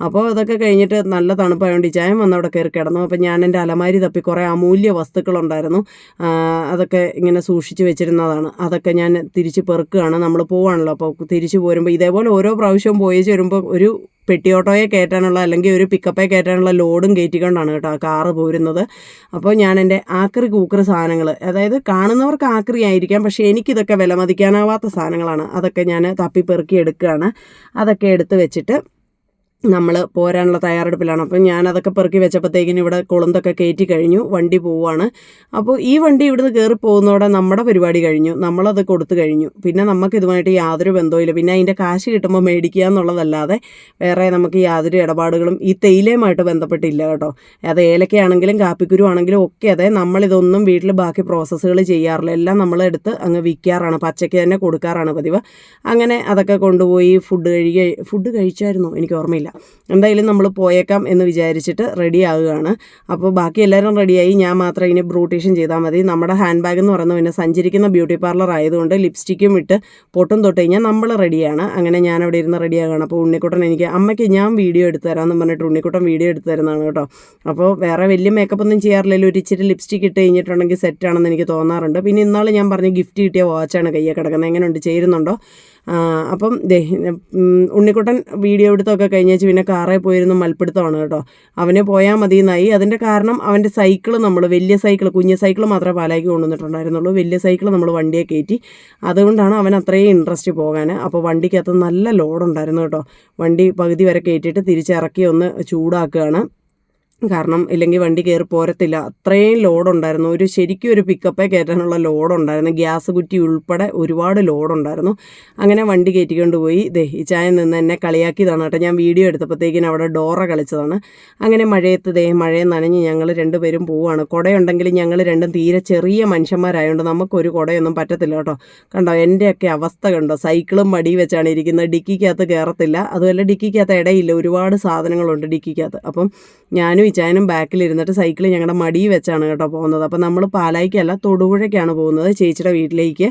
അപ്പോൾ അതൊക്കെ കഴിഞ്ഞിട്ട് നല്ല തണുപ്പായതുകൊണ്ട് ചായം വന്ന് അവിടെ കയറി കിടന്നു. അപ്പോൾ ഞാൻ എന്റെ അലമാരി തപ്പി കുറേ അമൂല്യ വസ്തുക്കളുണ്ടായിരുന്നു. അതൊക്കെ ഇങ്ങനെ സൂക്ഷിച്ച് വെച്ചിരുന്നതാണ്. അതൊക്കെ ഞാൻ തിരിച്ച് പെറുക്കുകയാണ്. നമ്മൾ പോവാണല്ലോ. അപ്പോൾ തിരിച്ച് പോരുമ്പോൾ ഇതേപോലെ ഓരോ പ്രാവശ്യവും പോയി ചേരുമ്പോൾ ഒരു പെട്ടി ഓട്ടോയെ കയറ്റാനുള്ള അല്ലെങ്കിൽ ഒരു പിക്കപ്പേ കയറ്റാനുള്ള ലോഡും കയറ്റിക്കൊണ്ടാണ് കേട്ടോ കാറ് പോരുന്നത്. അപ്പോൾ ഞാൻ എന്റെ ആക്രി കൂക്കറി സാധനങ്ങൾ അതായത് കാണുന്നവർക്ക് ആക്രി ആയിരിക്കാം പക്ഷേ എനിക്കിതൊക്കെ വിലമതിക്കാനാവാത്ത സാധനങ്ങളാണ്. അതൊക്കെ ഞാൻ തപ്പി പെറുക്കി എടുക്കുകയാണ്. അതൊക്കെ എടുത്ത് വെച്ചിട്ട് നമ്മൾ പോരാനുള്ള തയ്യാറെടുപ്പിലാണ്. അപ്പം ഞാനതൊക്കെ പെറുക്കി വെച്ചപ്പോഴത്തേക്കിനും ഇവിടെ കുളന്തൊക്കെ കയറ്റി കഴിഞ്ഞു വണ്ടി പോവുകയാണ് അപ്പോൾ ഈ വണ്ടി ഇവിടുന്ന് കയറി പോകുന്നതോടെ നമ്മുടെ പരിപാടി കഴിഞ്ഞു നമ്മളത് കൊടുത്തു കഴിഞ്ഞു. പിന്നെ നമുക്ക് ഇതുമായിട്ട് യാതൊരു ബന്ധവുമില്ല. പിന്നെ അതിന്റെ കാശ് കിട്ടുമ്പോൾ മേടിക്കുക എന്നുള്ളതല്ലാതെ വേറെ നമുക്ക് യാതൊരു ഇടപാടുകളും ഈ തേയിലയുമായിട്ട് ബന്ധപ്പെട്ടില്ല കേട്ടോ. അത് ഏലക്കയാണെങ്കിലും കാപ്പിക്കുരു ആണെങ്കിലും ഒക്കെ അതെ നമ്മളിതൊന്നും വീട്ടിൽ ബാക്കി പ്രോസസ്സുകൾ ചെയ്യാറില്ല. എല്ലാം നമ്മളെടുത്ത് അങ്ങ് വിൽക്കാറാണ്. പച്ചയ്ക്ക് തന്നെ കൊടുക്കാറാണ് പതിവ്. അങ്ങനെ അതൊക്കെ കൊണ്ടുപോയി ഫുഡ് കഴുകി ഫുഡ് കഴിച്ചായിരുന്നു? എനിക്ക് ഓർമ്മയില്ല. എന്തായാലും നമ്മൾ പോയേക്കാം എന്ന് വിചാരിച്ചിട്ട് റെഡി ആവുകയാണ്. അപ്പോൾ ബാക്കി എല്ലാവരും റെഡിയായി ഞാൻ മാത്രം ഇനി ബ്രൂട്ടീഷൻ ചെയ്താൽ മതി. നമ്മുടെ ഹാൻഡ് ബാഗ് എന്ന് പറയുന്നത് പിന്നെ സഞ്ചരിക്കുന്ന ബ്യൂട്ടി പാർലർ ആയതുകൊണ്ട് ലിപ്സ്റ്റിക്കും ഇട്ട് പൊട്ടും തൊട്ട് കഴിഞ്ഞാൽ നമ്മൾ റെഡിയാണ് അങ്ങനെ ഞാൻ അവിടെ ഇരുന്ന് റെഡി ആകുകയാണ് അപ്പോൾ ഉണ്ണിക്കുട്ടൻ എനിക്ക് അമ്മയ്ക്ക് ഞാൻ വീഡിയോ എടുത്തു തരാമെന്ന് പറഞ്ഞിട്ട് ഉണ്ണിക്കുട്ടൻ വീഡിയോ എടുത്തു തരുന്നതാണ് കേട്ടോ. അപ്പോൾ വേറെ വലിയ മേക്കപ്പ് ഒന്നും ചെയ്യാറില്ലല്ലോ. ഒരു ഇച്ചിരി ലിപ്സ്റ്റിക് ഇട്ട് കഴിഞ്ഞിട്ടുണ്ടെങ്കിൽ സെറ്റാണെന്ന് എനിക്ക് തോന്നാറുണ്ട്. പിന്നെ ഇന്നാൾ ഞാൻ പറഞ്ഞ ഗിഫ്റ്റ് കിട്ടിയ വാച്ചാണ് കയ്യെ കിടക്കുന്നത്. എങ്ങനെയുണ്ട്? ചേരുന്നുണ്ടോ? അപ്പം ദേ ഉണ്ണിക്കുട്ടൻ വീഡിയോ എടുത്തൊക്കെ കഴിഞ്ഞേച്ച് പിന്നെ കാറിൽ പോയിരുന്നു മൽപ്പിടുത്തമാണ് കേട്ടോ. അവനെ പോയാൽ മതി എന്നായി അതിന്റെ കാരണം അവന്റെ സൈക്കിൾ നമ്മൾ വലിയ സൈക്കിൾ കുഞ്ഞു സൈക്കിൾ മാത്രമേ പാലാക്കി കൊണ്ടുവന്നിട്ടുണ്ടായിരുന്നുള്ളൂ. വലിയ സൈക്കിൾ നമ്മൾ വണ്ടിയെ കയറ്റി. അതുകൊണ്ടാണ് അവൻ അത്രയും ഇൻട്രസ്റ്റ് പോകാൻ അപ്പോൾ വണ്ടിക്കകത്ത് നല്ല ലോഡുണ്ടായിരുന്നു കേട്ടോ. വണ്ടി പകുതി വരെ കയറ്റിയിട്ട് തിരിച്ചിറക്കി ഒന്ന് ചൂടാക്കുകയാണ്. കാരണം ഇല്ലെങ്കിൽ വണ്ടി കയറി പോരത്തില്ല. അത്രയും ലോഡുണ്ടായിരുന്നു. ഒരു ശരിക്കും ഒരു പിക്കപ്പേ കയറ്റാനുള്ള ലോഡുണ്ടായിരുന്നു. ഗ്യാസ് കുറ്റി ഉൾപ്പെടെ ഒരുപാട് ലോഡുണ്ടായിരുന്നു. അങ്ങനെ വണ്ടി കയറ്റിക്കൊണ്ട് പോയി ദേ ഈ ചായ നിന്ന് എന്നെ കളിയാക്കിയതാണ് കേട്ടോ. ഞാൻ വീഡിയോ എടുത്തപ്പോഴത്തേക്കിന് അവിടെ ഡോറ കളിച്ചതാണ്. അങ്ങനെ മഴയത്ത് ദേ മഴയെ നനഞ്ഞ് ഞങ്ങൾ രണ്ടുപേരും പോവുകയാണ്. കുടയുണ്ടെങ്കിൽ ഞങ്ങൾ രണ്ടും തീരെ ചെറിയ മനുഷ്യന്മാരായതുകൊണ്ട് നമുക്കൊരു കുടയൊന്നും പറ്റത്തില്ല കേട്ടോ. കണ്ടോ എന്റെയൊക്കെ അവസ്ഥ കണ്ടോ? സൈക്കിളും മടി വെച്ചാണ് ഇരിക്കുന്നത്. ഡിക്കിക്കകത്ത് കയറത്തില്ല. അതുപോലെ ഡിക്കിക്കകത്ത് ഇടയില്ല. ഒരുപാട് സാധനങ്ങളുണ്ട് ഡിക്കിക്കകത്ത്. അപ്പം ഞാനും ഇച്ചായനും ബാക്കിൽ ഇരുന്നിട്ട് സൈക്കിൾ ഞങ്ങളുടെ മടിയിൽ വെച്ചാണ് കേട്ടോ പോകുന്നത്. അപ്പോൾ നമ്മൾ പാലായിക്കല്ല തൊടുപുഴയ്ക്കാണ് പോകുന്നത് ചേച്ചിയുടെ വീട്ടിലേക്ക്.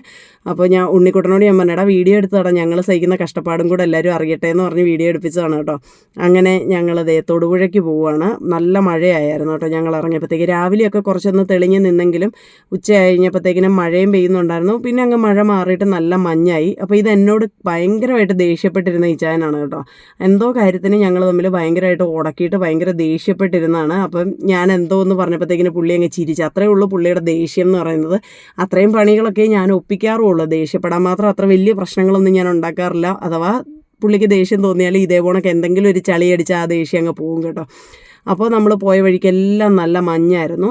അപ്പോൾ ഞാൻ ഉണ്ണിക്കുട്ടനോട് ഞാൻ പറഞ്ഞടാ വീഡിയോ എടുത്തടാ ഞങ്ങൾ സഹിക്കുന്ന കഷ്ടപ്പാടും കൂടെ എല്ലാവരും അറിയട്ടെ എന്ന് പറഞ്ഞ് വീഡിയോ എടുപ്പിച്ചതാണ് കേട്ടോ. അങ്ങനെ ഞങ്ങളത് തൊടുപുഴയ്ക്ക് പോവുകയാണ് നല്ല മഴയായിരുന്നു കേട്ടോ ഞങ്ങൾ ഇറങ്ങിയപ്പോഴത്തേക്ക് രാവിലെയൊക്കെ കുറച്ചൊന്ന് തെളിഞ്ഞ് നിന്നെങ്കിലും ഉച്ച കഴിഞ്ഞപ്പോഴത്തേക്കിനും മഴയും പെയ്യുന്നുണ്ടായിരുന്നു. പിന്നെ അങ്ങ് മഴ മാറിയിട്ട് നല്ല മഞ്ഞായി. അപ്പോൾ ഇത് എന്നോട് ഭയങ്കരമായിട്ട് ദേഷ്യപ്പെട്ടിരുന്ന ഇച്ചായനാണ് കേട്ടോ. എന്തോ കാര്യത്തിന് ഞങ്ങൾ തമ്മിൽ ഭയങ്കരമായിട്ട് ഉടക്കിയിട്ട് ഭയങ്കര ദേഷ്യപ്പെട്ടിരുന്നതാണ് അപ്പം ഞാൻ എന്തോ എന്ന് പറഞ്ഞപ്പോഴത്തേക്കിന് പുള്ളി അങ്ങ് ചിരിച്ചു. അത്രയേ ഉള്ളൂ പുള്ളിയുടെ ദേഷ്യം എന്ന് പറയുന്നത്. അത്രയും പണികളൊക്കെ ഞാൻ ഒപ്പിക്കാറുള്ളൂ. ദേഷ്യപ്പെടാൻ മാത്രം അത്ര വലിയ പ്രശ്നങ്ങളൊന്നും ഞാൻ ഉണ്ടാക്കാറില്ല. അഥവാ പുള്ളിക്ക് ദേഷ്യം തോന്നിയാൽ ഇതേപോണൊക്കെ എന്തെങ്കിലും ഒരു ചളി അടിച്ച് ആ ദേഷ്യം അങ്ങ് പോകും കേട്ടോ. അപ്പോൾ നമ്മൾ പോയ വഴിക്കെല്ലാം നല്ല മഞ്ഞായിരുന്നു.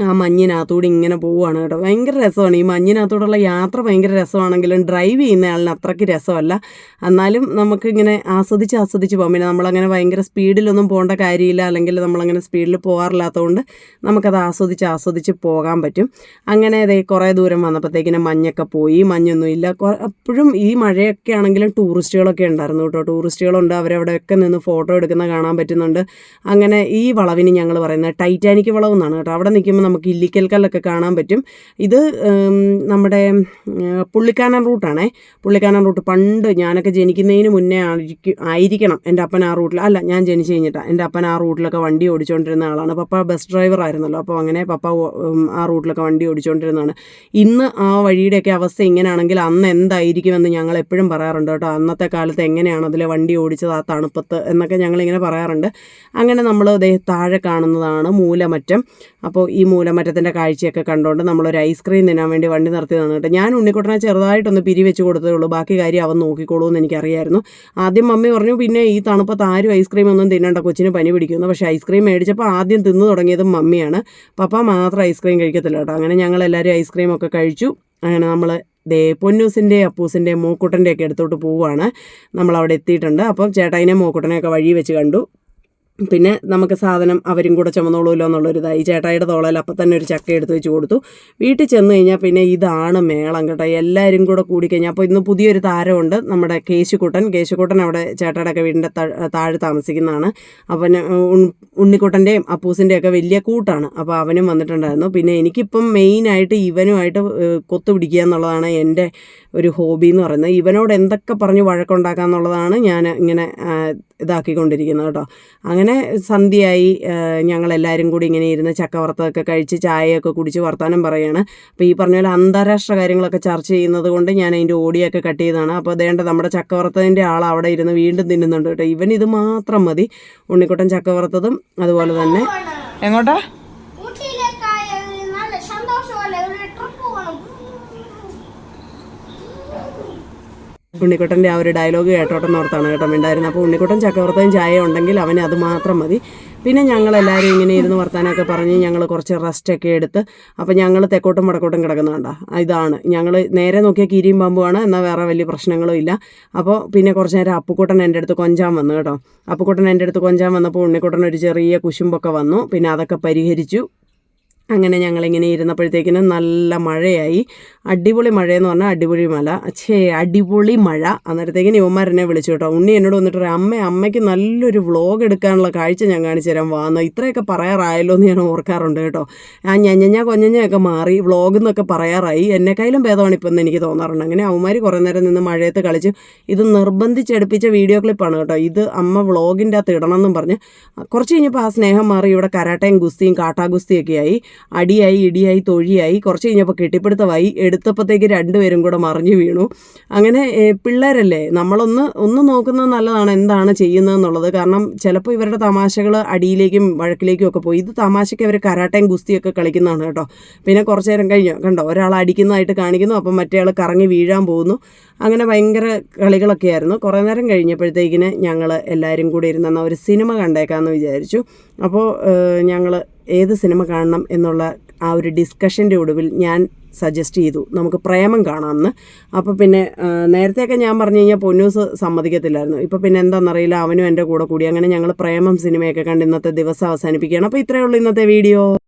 ആ മഞ്ഞിനകത്തൂടെ ഇങ്ങനെ പോവുകയാണ് കേട്ടോ. ഭയങ്കര രസമാണ്. ഈ മഞ്ഞിനകത്തൂടെയുള്ള യാത്ര ഭയങ്കര രസമാണെങ്കിലും ഡ്രൈവ് ചെയ്യുന്ന ആളിന് അത്രയ്ക്ക് രസമല്ല. എന്നാലും നമുക്കിങ്ങനെ ആസ്വദിച്ച് ആസ്വദിച്ച് പോകാം പിന്നെ നമ്മളങ്ങനെ ഭയങ്കര സ്പീഡിലൊന്നും പോകേണ്ട കാര്യമില്ല. അല്ലെങ്കിൽ നമ്മളങ്ങനെ സ്പീഡിൽ പോകാറില്ലാത്തതുകൊണ്ട് നമുക്കത് ആസ്വദിച്ച് ആസ്വദിച്ച് പോകാൻ പറ്റും. അങ്ങനെ അതേ കുറേ ദൂരം വന്നപ്പോഴത്തേക്കിനെ മഞ്ഞൊക്കെ പോയി. മഞ്ഞൊന്നുമില്ല അപ്പോഴും ഈ മഴയൊക്കെ ആണെങ്കിലും ടൂറിസ്റ്റുകളൊക്കെ ഉണ്ടായിരുന്നു കേട്ടോ. ടൂറിസ്റ്റുകളുണ്ട്. അവരവിടെയൊക്കെ നിന്ന് ഫോട്ടോ എടുക്കുന്ന കാണാൻ പറ്റുന്നുണ്ട്. അങ്ങനെ ഈ വളവിന് ഞങ്ങൾ പറയുന്നത് ടൈറ്റാനിക് വളവ് എന്നാണ് കേട്ടോ. അവിടെ നിൽക്കുമ്പോൾ നമുക്ക് ഇല്ലിക്കൽ കല്ലൊക്കെ കാണാൻ പറ്റും. ഇത് നമ്മുടെ പുള്ളിക്കാനം റൂട്ടാണേ. പുള്ളിക്കാനം റൂട്ട് പണ്ട് ഞാനൊക്കെ ജനിക്കുന്നതിന് മുന്നേ ആയിരിക്കും ആയിരിക്കണം എന്റെ അപ്പൻ ആ റൂട്ടിൽ. അല്ല ഞാൻ ജനിച്ചു കഴിഞ്ഞിട്ടാണ് എന്റെ അപ്പൻ ആ റൂട്ടിലൊക്കെ വണ്ടി ഓടിച്ചുകൊണ്ടിരുന്ന ആളാണ്. പപ്പ ബസ് ഡ്രൈവർ ആയിരുന്നല്ലോ അപ്പോൾ അങ്ങനെ പപ്പ ആ റൂട്ടിലൊക്കെ വണ്ടി ഓടിച്ചുകൊണ്ടിരുന്നതാണ് ഇന്ന് ആ വഴിയുടെയൊക്കെ അവസ്ഥ ഇങ്ങനെയാണെങ്കിൽ അന്ന് എന്തായിരിക്കുമെന്ന് ഞങ്ങൾ എപ്പോഴും പറയാറുണ്ട് കേട്ടോ. അന്നത്തെ കാലത്ത് എങ്ങനെയാണ് അതിലെ വണ്ടി ഓടിച്ചത് ആ തണുപ്പത്ത് എന്നൊക്കെ ഞങ്ങളിങ്ങനെ പറയാറുണ്ട്. അങ്ങനെ നമ്മൾ ദേ താഴെ കാണുന്നതാണ് മൂലമറ്റം. അപ്പോൾ ഈ മൂലമറ്റത്തിന്റെ കാഴ്ചയൊക്കെ കണ്ടുകൊണ്ട് നമ്മളൊരു ഐസ്ക്രീം തിന്നാൻ വേണ്ടി വണ്ടി നിർത്തി കേട്ടോ ഞാൻ ഉണ്ണിക്കുട്ടനെ ചെറുതായിട്ടൊന്ന് പിരി വെച്ച് കൊടുത്തേ ഉള്ളൂ. ബാക്കി കാര്യം അവൻ നോക്കിക്കോളൂ എന്ന് എനിക്കറിയായിരുന്നു. ആദ്യം മമ്മി പറഞ്ഞു പിന്നെ ഈ തണുപ്പത്ത് ആരും ഐസ്ക്രീം ഒന്നും തിന്നണ്ട കൊച്ചിന് പനി പിടിക്കുന്നു. പക്ഷേ ഐസ്ക്രീം മേടിച്ചപ്പോൾ ആദ്യം തിന്നു തുടങ്ങിയത് മമ്മിയാണ്. പപ്പ മാത്രം ഐസ്ക്രീം കഴിക്കത്തില്ല കേട്ടോ. അങ്ങനെ ഐസ്ക്രീം ഒക്കെ കഴിച്ചു. അങ്ങനെ നമ്മൾ ദേ പൊന്നൂസിന്റെ അപ്പൂസിന്റെ മൂക്കുട്ടന്റെ എടുത്തോട്ട് പോവുകയാണ് നമ്മൾ അവിടെ എത്തിയിട്ടുണ്ട്. അപ്പം ചേട്ടായിനെ മൂക്കുട്ടനെയൊക്കെ വഴി വെച്ച് കണ്ടു. പിന്നെ നമുക്ക് സാധനം അവരും കൂടെ ചുമന്നോളൂല്ലോ എന്നുള്ളൊരിതായി ചേട്ടായിയുടെ തോളയിൽ അപ്പം തന്നെ ഒരു ചക്ക എടുത്ത് വെച്ച് കൊടുത്തു. വീട്ടിൽ ചെന്ന് കഴിഞ്ഞാൽ പിന്നെ ഇതാണ് മേളം കേട്ടോ. എല്ലാവരും കൂടെ കൂടിക്കഴിഞ്ഞാൽ അപ്പോൾ ഇന്ന് പുതിയൊരു താരമുണ്ട് നമ്മുടെ കേശുക്കുട്ടൻ. കേശുക്കുട്ടൻ അവിടെ ചേട്ടായുടെ ഒക്കെ വീടിന്റെ താഴെ താമസിക്കുന്നതാണ്. അപ്പം ഉണ്ണിക്കുട്ടന്റെയും അപ്പൂസിന്റെയൊക്കെ വലിയ കൂട്ടാണ്. അപ്പോൾ അവനും വന്നിട്ടുണ്ടായിരുന്നു. പിന്നെ എനിക്കിപ്പം മെയിനായിട്ട് ഇവനുമായിട്ട് കൊത്തു പിടിക്കുക എന്നുള്ളതാണ് എന്റെ ഒരു ഹോബി എന്ന് പറയുന്നത്. ഇവനോട് എന്തൊക്കെ പറഞ്ഞ് വഴക്കുണ്ടാക്കുക എന്നുള്ളതാണ് ഞാൻ ഇങ്ങനെ ഇതാക്കിക്കൊണ്ടിരിക്കുന്നത് കേട്ടോ. അങ്ങനെ സന്ധ്യയായി ഞങ്ങളെല്ലാവരും കൂടി ഇങ്ങനെ ഇരുന്ന് ചക്ക വറുത്തതൊക്കെ കഴിച്ച് ചായയൊക്കെ കുടിച്ച് വർത്തമാനം പറയുകയാണ് അപ്പോൾ ഈ പറഞ്ഞ പോലെ അന്താരാഷ്ട്ര കാര്യങ്ങളൊക്കെ ചർച്ച ചെയ്യുന്നത് കൊണ്ട് ഞാൻ അതിന്റെ ഓടിയൊക്കെ കട്ട് ചെയ്തതാണ്. അപ്പോൾ അതേണ്ട നമ്മുടെ ചക്ക വറുത്തതിന്റെ ആൾ അവിടെ ഇരുന്ന് വീണ്ടും തിന്നുന്നുണ്ട് കേട്ടോ. ഇവൻ ഇത് മാത്രം മതി. ഉണ്ണിക്കുട്ടൻ ചക്ക വറുത്തതും അതുപോലെ തന്നെ. എങ്ങോട്ടാ ഊട്ടിയിലേക്കായ നല്ല സന്തോഷമല്ലേ ഒരു ട്രിപ്പ് പോകണം ഉണ്ണിക്കുട്ടന്റെ ആ ഒരു ഡയലോഗ് കേട്ടോട്ടെന്ന് ഓർത്താണ് കേട്ടോ ഉണ്ടായിരുന്നത് അപ്പോൾ ഉണ്ണിക്കുട്ടൻ ചക്കവറുത്തയും ചായ ഉണ്ടെങ്കിൽ അവന് അത് മാത്രം മതി. പിന്നെ ഞങ്ങളെല്ലാവരും ഇങ്ങനെ ഇരുന്ന് വർത്താനമൊക്കെ പറഞ്ഞ് ഞങ്ങൾ കുറച്ച് റെസ്റ്റൊക്കെ എടുത്ത് അപ്പോൾ ഞങ്ങൾ തെക്കോട്ടും വടക്കോട്ടും കിടക്കുന്നുണ്ടോ ഇതാണ്. ഞങ്ങൾ നേരെ നോക്കിയ കീരിയും പാമ്പുമാണ് എന്നാൽ വേറെ വലിയ പ്രശ്നങ്ങളും ഇല്ല. അപ്പോൾ പിന്നെ കുറച്ച് നേരം അപ്പുക്കുട്ടൻ എന്റെ അടുത്ത് കൊഞ്ചാൻ വന്നു കേട്ടോ. അപ്പുക്കുട്ടൻ എന്റെ അടുത്ത് കൊഞ്ചാൻ വന്നപ്പോൾ ഉണ്ണിക്കുട്ടൻ ഒരു ചെറിയ കുശുമ്പൊക്കെ വന്നു. പിന്നെ അതൊക്കെ പരിഹരിച്ചു. അങ്ങനെ ഞങ്ങളിങ്ങനെ ഇരുന്നപ്പോഴത്തേക്കിനും നല്ല മഴയായി. അടിപൊളി മഴയെന്ന് പറഞ്ഞാൽ അടിപൊളി മല. ഛേ അടിപൊളി മഴ. അന്നേരത്തേക്കിന് യുവമാരെന്നെ വിളിച്ചു കേട്ടോ. ഉണ്ണി എന്നോട് വന്നിട്ട് അമ്മ അമ്മയ്ക്ക് നല്ലൊരു വ്ളോഗ് എടുക്കാനുള്ള കാഴ്ച ഞാൻ കാണിച്ചു തരാൻ വാന്ന് ഇത്രയൊക്കെ പറയാറായല്ലോ എന്ന് ഞാൻ ഓർക്കാറുണ്ട് കേട്ടോ. ആ ഞഞ്ഞഞ്ഞ കൊഞ്ഞഞ്ഞൊക്കെ മാറി വ്ളോഗ് എന്നൊക്കെ പറയാറായി. എന്നെക്കായാലും ഭേദമാണ് ഇപ്പം എന്ന് എനിക്ക് തോന്നാറുണ്ട്. അങ്ങനെ അവന്മാർ കുറേ നേരം നിന്ന് മഴയത്ത് കളിച്ച് ഇത് നിർബന്ധിച്ചെടുപ്പിച്ച വീഡിയോ ക്ലിപ്പാണ് കേട്ടോ. ഇത് അമ്മ വ്ളോഗിന്റെ അകത്ത് ഇടണം എന്നും പറഞ്ഞ് കുറച്ച് കഴിഞ്ഞപ്പോൾ ആ സ്നേഹം മാറി ഇവിടെ കരാട്ടയും ഗുസ്തിയും കാട്ടാ ഗുസ്തിയൊക്കെ ആയി. അടിയായി ഇടിയായി തൊഴിയായി. കുറച്ച് കഴിഞ്ഞപ്പോൾ കെട്ടിപ്പിടുത്തമായി. എടുത്തപ്പോഴത്തേക്ക് രണ്ടുപേരും കൂടെ മറിഞ്ഞു വീണു. അങ്ങനെ പിള്ളേരല്ലേ നമ്മളൊന്ന് ഒന്ന് നോക്കുന്നത് നല്ലതാണ് എന്താണ് ചെയ്യുന്നതെന്നുള്ളത്. കാരണം ചിലപ്പോൾ ഇവരുടെ തമാശകൾ അടിയിലേക്കും വഴക്കിലേക്കും ഒക്കെ പോയി. ഇത് തമാശയ്ക്ക് അവർ കരാട്ടയും ഗുസ്തിയൊക്കെ കളിക്കുന്നതാണ് കേട്ടോ. പിന്നെ കുറച്ച് നേരം കഴിഞ്ഞു. കണ്ടോ ഒരാൾ അടിക്കുന്നതായിട്ട് കാണിക്കുന്നു അപ്പം മറ്റേ ആൾ കറങ്ങി വീഴാൻ പോകുന്നു. അങ്ങനെ ഭയങ്കര കളികളൊക്കെ ആയിരുന്നു. കുറേ നേരം കഴിഞ്ഞപ്പോഴത്തേക്കിന് ഞങ്ങൾ എല്ലാവരും കൂടി ഇരുന്ന് ഒരു സിനിമ കണ്ടേക്കാമെന്ന് വിചാരിച്ചു. അപ്പോൾ ഞങ്ങൾ ഏത് സിനിമ കാണണം എന്നുള്ള ആ ഒരു ഡിസ്കഷന്റെ ഒടുവിൽ ഞാൻ സജസ്റ്റ് ചെയ്തു നമുക്ക് പ്രേമം കാണാമെന്ന് അപ്പോൾ പിന്നെ നേരത്തെയൊക്കെ ഞാൻ പറഞ്ഞു കഴിഞ്ഞാൽ പൊന്നൂസ് സമ്മതിക്കത്തില്ലായിരുന്നു. ഇപ്പോൾ പിന്നെ എന്താണെന്നറിയില്ല അവനും എന്റെ കൂടെ കൂടി. അങ്ങനെ ഞങ്ങൾ പ്രേമം സിനിമയൊക്കെ കണ്ട് ഇന്നത്തെ ദിവസം അവസാനിപ്പിക്കുകയാണ്. അപ്പോൾ ഇത്രയേ ഉള്ളൂ ഇന്നത്തെ വീഡിയോ.